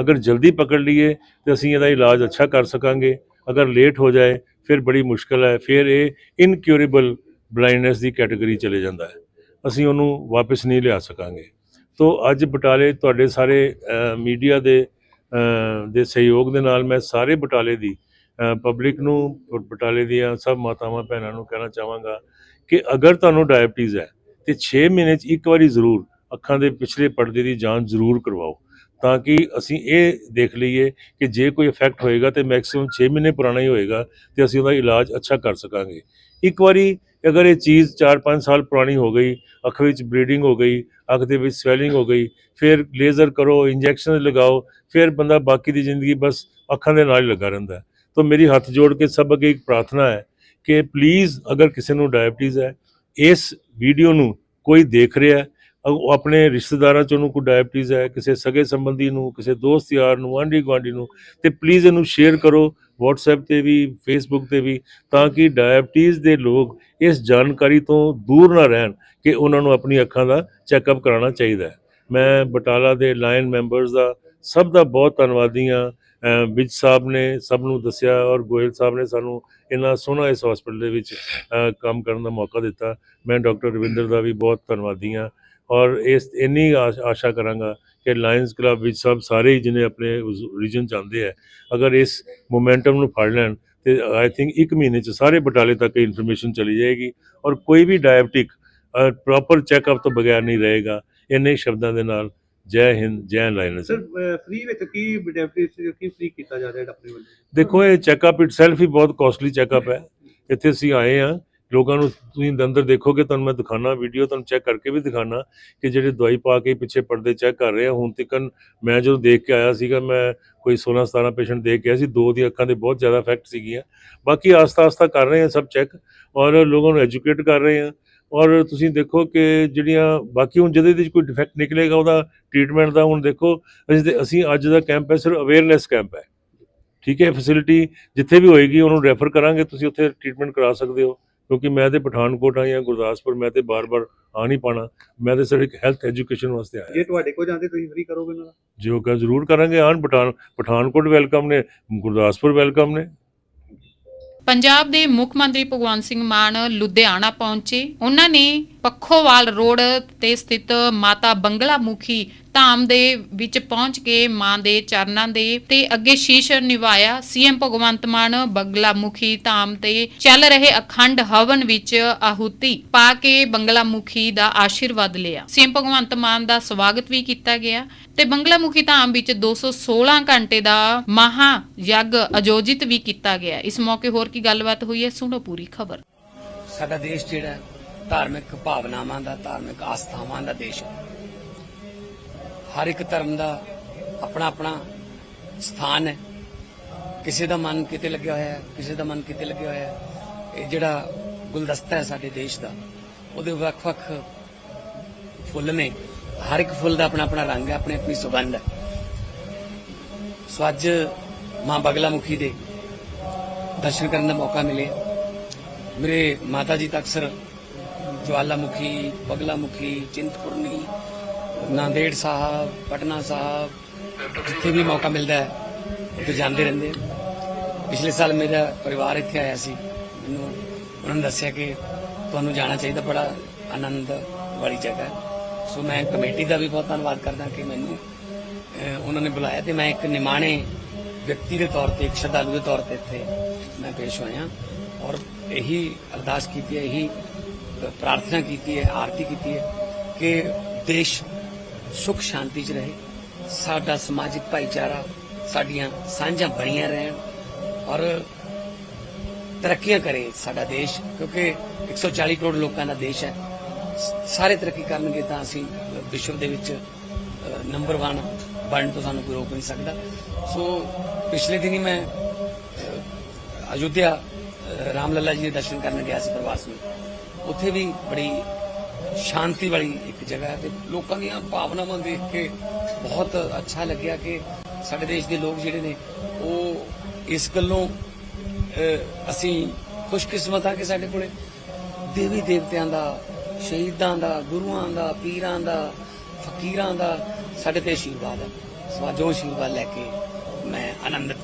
ਅਗਰ ਜਲਦੀ ਪਕੜ ਲਈਏ, ਤੇ ਅਸੀਂ ਇਹਦਾ ਇਲਾਜ ਅੱਛਾ ਕਰ ਸਕਾਂਗੇ। ਅਗਰ ਲੇਟ ਹੋ ਜਾਏ, ਫਿਰ ਬੜੀ ਮੁਸ਼ਕਲ ਹੈ, ਫਿਰ ਇਹ ਇਨਕਿਊਰੇਬਲ ਬਲਾਈਂਡਨੈਸ ਦੀ ਕੈਟਾਗਰੀ ਚਲੇ ਜਾਂਦਾ ਹੈ। ਅਸੀਂ ਉਹਨੂੰ ਵਾਪਸ ਨਹੀਂ ਲਿਆ ਸਕਾਂਗੇ। ਤੋ ਅੱਜ ਬਟਾਲੇ ਤੁਹਾਡੇ ਸਾਰੇ ਮੀਡੀਆ ਦੇ ਦੇ ਸਹਿਯੋਗ ਦੇ ਨਾਲ ਮੈਂ ਸਾਰੇ ਬਟਾਲੇ ਦੀ ਪਬਲਿਕ ਨੂੰ ਬਟਾਲੇ ਦੀਆਂ ਸਭ ਮਾਤਾਵਾਂ ਭੈਣਾਂ ਨੂੰ ਕਹਿਣਾ ਚਾਹਾਂਗਾ ਕਿ ਅਗਰ ਤੁਹਾਨੂੰ ਡਾਇਬਟੀਜ਼ ਹੈ, ਤੇ 6 ਮਹੀਨੇ 'ਚ ਇੱਕ ਵਾਰੀ ਜ਼ਰੂਰ ਅੱਖਾਂ ਦੇ ਪਿਛਲੇ ਪਰਦੇ ਦੀ ਜਾਂਚ ਜ਼ਰੂਰ ਕਰਵਾਓ, ਤਾਂ ਕਿ ਅਸੀਂ ਇਹ ਦੇਖ ਲਈਏ ਕਿ ਜੇ ਕੋਈ ਇਫੈਕਟ ਹੋਏਗਾ ਤੇ ਮੈਕਸਿਮਮ 6 ਮਹੀਨੇ ਪੁਰਾਣਾ ਹੀ ਹੋਏਗਾ ਤੇ ਅਸੀਂ ਉਹਦਾ ਇਲਾਜ ਅੱਛਾ ਕਰ ਸਕਾਂਗੇ। ਇੱਕ ਵਾਰੀ ਅਗਰ ਇਹ ਚੀਜ਼ 4-5 ਸਾਲ ਪੁਰਾਣੀ ਹੋ ਗਈ, ਅੱਖ ਵਿੱਚ ਬਲੀਡਿੰਗ ਹੋ ਗਈ, ਅੱਖ ਦੇ ਵਿੱਚ ਸਵੈਲਿੰਗ ਹੋ ਗਈ, ਫਿਰ ਲੇਜ਼ਰ ਕਰੋ ਇੰਜੈਕਸ਼ਨ ਲਗਾਓ, ਫਿਰ ਬੰਦਾ ਬਾਕੀ ਦੀ ਜ਼ਿੰਦਗੀ ਬਸ ਅੱਖਾਂ ਦੇ ਨਾਲ ਹੀ ਲੱਗਾ ਰਹਿੰਦਾ ਤਾਂ ਮੇਰੀ ਹੱਥ ਜੋੜ ਕੇ ਸਭ ਅੱਗੇ ਇੱਕ ਪ੍ਰਾਰਥਨਾ ਹੈ ਕਿ ਪਲੀਜ਼ ਅਗਰ ਕਿਸੇ ਨੂੰ ਡਾਇਬਟੀਜ਼ ਹੈ, ਇਸ ਵੀਡੀਓ ਨੂੰ ਕੋਈ ਦੇਖ ਰਿਹਾ ਉਹ ਆਪਣੇ ਰਿਸ਼ਤੇਦਾਰਾਂ ਚ ਉਹਨੂੰ ਕੋਈ ਡਾਇਬਟੀਜ਼ ਹੈ, ਕਿਸੇ ਸਗੇ ਸੰਬੰਧੀ ਨੂੰ, ਕਿਸੇ ਦੋਸਤ ਯਾਰ ਨੂੰ, ਆਂਢੀ ਗੁਆਂਢੀ ਨੂੰ, ਤੇ ਪਲੀਜ਼ ਇਹਨੂੰ ਸ਼ੇਅਰ ਕਰੋ WhatsApp ਤੇ ਵੀ, Facebook ਤੇ ਵੀ, ਤਾਂ ਕਿ ਡਾਇਬਟੀਜ਼ ਦੇ ਲੋਕ ਇਸ ਜਾਣਕਾਰੀ ਤੋਂ ਦੂਰ ਨਾ ਰਹਿਣ ਕਿ ਉਹਨਾਂ ਨੂੰ ਆਪਣੀ ਅੱਖਾਂ ਦਾ ਚੈੱਕਅਪ ਕਰਾਉਣਾ ਚਾਹੀਦਾ ਹੈ। ਮੈਂ ਬਟਾਲਾ ਦੇ ਲਾਇਨ ਮੈਂਬਰਸ ਦਾ ਸਭ ਦਾ ਬਹੁਤ ਧੰਨਵਾਦੀ ਹਾਂ। ਵਿਜ ਸਾਹਿਬ ਨੇ ਸਭ ਨੂੰ ਦੱਸਿਆ ਔਰ ਗੋਇਲ ਸਾਹਿਬ ਨੇ ਸਾਨੂੰ ਇੰਨਾ ਸੋਹਣਾ ਇਸ ਹਸਪੀਟਲ ਦੇ ਵਿੱਚ ਕੰਮ ਕਰਨ ਦਾ ਮੌਕਾ ਦਿੱਤਾ। ਮੈਂ ਡਾਕਟਰ ਰਵਿੰਦਰ ਦਾ ਵੀ ਬਹੁਤ ਧੰਨਵਾਦੀ ਹਾਂ ਔਰ ਇਸ, ਇੰਨੀ ਆਸ- ਆਸ਼ਾ ਕਰਾਂਗਾ ਕਿ ਲਾਇਨਸ ਕਲੱਬ ਵਿੱਚ ਸਭ ਸਾਰੇ ਹੀ ਜਿਹਨੇ ਆਪਣੇ ਰੀਜਨ ਚਾਹੁੰਦੇ ਹੈ ਅਗਰ ਇਸ ਮੋਮੈਂਟਮ ਨੂੰ ਫੜ ਲੈਣ ਤੇ ਆਈ ਥਿੰਕ ਇੱਕ ਮਹੀਨੇ ਚ ਸਾਰੇ ਬਟਾਲੇ ਤੱਕ ਇਹ ਇਨਫੋਰਮੇਸ਼ਨ ਚਲੀ ਜਾਏਗੀ ਔਰ ਕੋਈ ਵੀ ਡਾਇਬਟਿਕ ਪ੍ਰੋਪਰ ਚੈੱਕਅਪ ਤੋਂ ਬਗੈਰ ਨਹੀਂ ਰਹੇਗਾ। ਇੰਨੇ ਸ਼ਬਦਾਂ ਦੇ ਨਾਲ ਜੈ ਹਿੰਦ ਜੈ ਲਾਇਨਸ ਸਰ ਫ੍ਰੀ ਵਿੱਚ ਕੀ ਡਾਇਬਟੀਜ਼ ਕੀ ਫ੍ਰੀ ਕੀਤਾ ਜਾ ਰਿਹਾ ਆਪਣੇ ਵੱਲੋਂ? ਦੇਖੋ ਇਹ ਚੈੱਕਅਪ ਇਟਸੈਲਫ ਹੀ ਬਹੁਤ ਕਾਸਟਲੀ ਚੈੱਕਅਪ ਹੈ। ਇੱਥੇ ਅਸੀਂ ਆਏ ਆ ਲੋਕਾਂ ਨੂੰ ਤੁਸੀਂ ਅੰਦਰ ਦੇਖੋਗੇ ਤੁਹਾਨੂੰ ਮੈਂ ਦਿਖਾਣਾ ਵੀਡੀਓ ਤੁਹਾਨੂੰ ਚੈੱਕ ਕਰਕੇ ਵੀ ਦਿਖਾਣਾ ਕਿ ਜਿਹੜੇ ਦਵਾਈ ਪਾ ਕੇ ਪਿੱਛੇ ਪਰਦੇ ਚੈੱਕ ਕਰ ਰਹੇ ਆ। ਹੁਣ ਤੱਕਨ ਮੈਂ ਜਦੋਂ ਦੇਖ ਕੇ ਆਇਆ ਸੀਗਾ ਮੈਂ ਕੋਈ 16 17 ਪੇਸ਼ੈਂਟ ਦੇਖ ਕੇ ਆਇਆ ਸੀ ਦੋ ਦੀ ਅੱਖਾਂ ਦੇ ਬਹੁਤ ਜ਼ਿਆਦਾ ਇਫੈਕਟ ਸੀਗੀਆਂ। ਬਾਕੀ ਆਸਤਾ ਆਸਤਾ ਕਰ ਰਹੇ ਆ ਸਭ ਚੈੱਕ ਔਰ ਲੋਕਾਂ ਨੂੰ ਐਜੂਕੇਟ ਕਰ ਰਹੇ ਆ। ਔਰ ਤੁਸੀਂ ਦੇਖੋ ਕਿ ਜਿਹੜੀਆਂ ਬਾਕੀ ਹੁਣ ਜਿਹਦੇ ਵਿੱਚ ਕੋਈ ਡਿਫੈਕਟ ਨਿਕਲੇਗਾ ਉਹਦਾ ਟ੍ਰੀਟਮੈਂਟ ਦਾ ਹੁਣ ਦੇਖੋ ਅਸੀਂ ਅਸੀਂ ਅੱਜ ਦਾ ਕੈਂਪ ਹੈ ਸਿਰਫ ਅਵੇਅਰਨੈਸ ਕੈਂਪ ਹੈ। ਠੀਕ ਹੈ ਫੈਸਿਲਿਟੀ ਜਿੱਥੇ ਵੀ ਹੋਏਗੀ ਉਹਨੂੰ ਰੈਫਰ ਕਰਾਂਗੇ ਤੁਸੀਂ ਉੱਥੇ ਟ੍ਰੀਟਮੈਂਟ ਕਰਾ ਸਕਦੇ ਹੋ। ਕਿਉਂਕਿ ਮੈਂ ਤੇ ਪਠਾਨਕੋਟ ਆ ਜਾਂ ਗੁਰਦਾਸਪੁਰ ਮੈਂ ਤੇ ਬਾਰ-ਬਾਰ ਆ ਨਹੀਂ ਪਾਣਾ। ਮੈਂ ਤੇ ਸਿਰਫ ਇੱਕ ਹੈਲਥ ਐਜੂਕੇਸ਼ਨ ਵਾਸਤੇ ਆਇਆ। ਜੇ ਤੁਹਾਡੇ ਕੋਲ ਜਾਂਦੇ ਤੁਸੀਂ ਫ੍ਰੀ ਕਰੋਗੇ ਉਹਨਾਂ ਦਾ ਜੋ ਕਿ ਜ਼ਰੂਰ ਕਰਾਂਗੇ ਆਣ ਪਠਾਨ ਪਠਾਨਕੋਟ ਵੈਲਕਮ ਨੇ ਗੁਰਦਾਸਪੁਰ ਵੈਲਕਮ ਨੇ। ਪੰਜਾਬ ਦੇ ਮੁੱਖ ਮੰਤਰੀ ਭਗਵੰਤ ਸਿੰਘ ਮਾਨ ਲੁਧਿਆਣਾ ਪਹੁੰਚੇ। ਉਹਨਾਂ ਨੇ ਪੱਖੋਵਾਲ ਰੋਡ ਤੇ ਸਥਿਤ ਮਾਤਾ ਬੰਗਲਾ ਮੁਖੀ ਧਾਮ ਦੇ ਵਿੱਚ ਪਹੁੰਚ ਕੇ ਮਾਂ ਦੇ ਚਰਨਾਂ ਦੇ ਤੇ ਅੱਗੇ ਸ਼ੀਸ਼ ਨਿਵਾਇਆ। ਸੀਐਮ ਭਗਵੰਤ ਮਾਨ ਬੰਗਲਾ ਮੁਖੀ ਧਾਮ ਤੇ ਚੱਲ ਰਹੇ ਅਖੰਡ ਹਵਨ ਵਿੱਚ ਆਹੂਤੀ ਪਾ ਕੇ ਬੰਗਲਾ ਮੁਖੀ ਦਾ ਆਸ਼ੀਰਵਾਦ ਲਿਆ। ਸੀਐਮ ਭਗਵੰਤ ਮਾਨ ਦਾ ਸਵਾਗਤ ਵੀ ਕੀਤਾ ਗਿਆ ਤੇ ਬੰਗਲਾ ਮੁਖੀ ਧਾਮ ਵਿੱਚ 216 ਘੰਟੇ ਦਾ ਮਹਾ ਯੱਗ ਆਯੋਜਿਤ ਵੀ ਕੀਤਾ ਗਿਆ। ਇਸ ਮੌਕੇ ਹੋਰ ਕੀ ਗੱਲਬਾਤ ਹੋਈ ਹੈ, ਸੁਣੋ ਪੂਰੀ ਖਬਰ। ਸਾਡਾ ਦੇਸ਼ ਜਿਹੜਾ ਧਾਰਮਿਕ ਭਾਵਨਾਵਾਂ ਦਾ, ਧਾਰਮਿਕ ਆਸਥਾਵਾਂ ਦਾ ਦੇਸ਼ ਹੈ। ਹਰ ਇੱਕ ਧਰਮ ਦਾ ਆਪਣਾ ਆਪਣਾ ਸਥਾਨ ਹੈ। ਕਿਸੇ ਦਾ ਮਨ ਕਿਤੇ ਲੱਗਿਆ ਹੋਇਆ ਹੈ, ਕਿਸੇ ਦਾ ਮਨ ਕਿਤੇ ਲੱਗਿਆ ਹੋਇਆ ਹੈ। ਇਹ ਜਿਹੜਾ ਗੁਲਦਸਤਾ ਹੈ ਸਾਡੇ ਦੇਸ਼ ਦਾ, ਉਹਦੇ ਵੱਖ-ਵੱਖ ਫੁੱਲ ਨੇ। ਹਰ ਇੱਕ ਫੁੱਲ ਦਾ ਆਪਣਾ ਆਪਣਾ ਰੰਗ ਹੈ, ਆਪਣੀ ਆਪਣੀ ਸੁਗੰਧ ਹੈ। ਸੋ ਅੱਜ ਮਾਂ ਬਗਲਾ ਮੁਖੀ ਦੇ ਦਰਸ਼ਨ ਕਰਨ ਦਾ ਮੌਕਾ ਮਿਲਿਆ ਮੇਰੇ ਮਾਤਾ ਜੀ ਤਾਂ ਅਕਸਰ ਜਵਾਲਾਮੁਖੀ, ਬਗਲਾਮੁਖੀ, ਚਿੰਤਪੁਰਨੀ ਨਾਂਦੇੜ ਸਾਹਿਬ ਪਟਨਾ ਸਾਹਿਬ ਜਿੱਥੇ ਵੀ ਮੌਕਾ ਮਿਲਦਾ ਹੈ ਉੱਥੇ ਜਾਂਦੇ ਰਹਿੰਦੇ ਪਿਛਲੇ ਸਾਲ ਮੇਰਾ ਪਰਿਵਾਰ ਇੱਥੇ ਆਇਆ ਸੀ ਮੈਨੂੰ ਉਹਨਾਂ ਨੇ ਦੱਸਿਆ ਕਿ ਤੁਹਾਨੂੰ ਜਾਣਾ ਚਾਹੀਦਾ ਬੜਾ ਆਨੰਦ ਵਾਲੀ ਜਗ੍ਹਾ ਸੋ ਮੈਂ ਕਮੇਟੀ ਦਾ ਵੀ ਬਹੁਤ ਧੰਨਵਾਦ ਕਰਦਾ ਕਿ ਮੈਨੂੰ ਉਹਨਾਂ ਨੇ ਬੁਲਾਇਆ ਤੇ ਮੈਂ ਇੱਕ ਨਿਮਾਣੇ ਵਿਅਕਤੀ ਦੇ ਤੌਰ ਤੇ ਇੱਕ ਸ਼ਰਧਾਲੂ ਦੇ ਤੌਰ ਤੇ ਇੱਥੇ ਮੈਂ ਪੇਸ਼ ਹੋਇਆ ਔਰ ਇਹੀ ਅਰਦਾਸ ਕੀਤੀ ਹੈ ਇਹੀ ਪ੍ਰਾਰਥਨਾ ਕੀਤੀ ਹੈ ਆਰਤੀ ਕੀਤੀ ਹੈ ਕਿ ਦੇਸ਼ ਸੁਖ ਸ਼ਾਂਤੀ 'ਚ ਰਹੇ। ਸਾਡਾ ਸਮਾਜਿਕ ਭਾਈਚਾਰਾ ਸਾਡੀਆਂ ਸਾਂਝਾਂ ਬਣੀਆਂ ਰਹਿਣ ਔਰ ਤਰੱਕੀਆਂ ਕਰੇ ਸਾਡਾ ਦੇਸ਼ ਕਿਉਂਕਿ 140 ਕਰੋੜ ਲੋਕਾਂ ਦਾ ਦੇਸ਼ ਹੈ। ਸਾਰੇ ਤਰੱਕੀ ਕਰਨਗੇ ਤਾਂ ਅਸੀਂ ਵਿਸ਼ਵ ਦੇ ਵਿੱਚ ਨੰਬਰ 1 ਬਣਨ ਤੋਂ ਸਾਨੂੰ ਕੋਈ ਰੋਕ ਨਹੀਂ ਸਕਦਾ। ਸੋ ਪਿਛਲੇ ਦਿਨੀ ਮੈਂ ਅ, ਅਯੁੱਧਿਆ ਰਾਮ ਲੱਲਾ ਜੀ ਦੇ ਦਰਸ਼ਨ ਕਰਨ ਗਿਆ ਸੀ ਪ੍ਰਵਾਸ ਵਿੱਚ ਉੱਥੇ ਵੀ ਬੜੀ ਸ਼ਾਂਤੀ ਵਾਲੀ ਇੱਕ ਜਗ੍ਹਾ ਹੈ ਤੇ ਲੋਕਾਂ ਦੀਆਂ ਭਾਵਨਾਵਾਂ ਦੇਖ ਕੇ ਬਹੁਤ ਅੱਛਾ ਲੱਗਿਆ ਕਿ ਸਾਡੇ ਦੇਸ਼ ਦੇ ਲੋਕ ਜਿਹੜੇ ਨੇ, ਉਹ ਇਸ ਗੱਲੋਂ ਅਸੀਂ ਖੁਸ਼ਕਿਸਮਤ ਆ ਕਿ ਸਾਡੇ ਕੋਲੇ ਦੇਵੀ ਦੇਵਤਿਆਂ ਦਾ, ਸ਼ਹੀਦਾਂ ਦਾ, ਗੁਰੂਆਂ ਦਾ, ਪੀਰਾਂ ਦਾ, ਫਕੀਰਾਂ ਦਾ ਸਾਡੇ ਤੇ ਆਸ਼ੀਰਵਾਦ ਹੈ। ਸੋ ਅੱਜ ਉਹ ਆਸ਼ੀਰਵਾਦ ਲੈ ਕੇ ਮੈਂ ਆਨੰਦਿਤ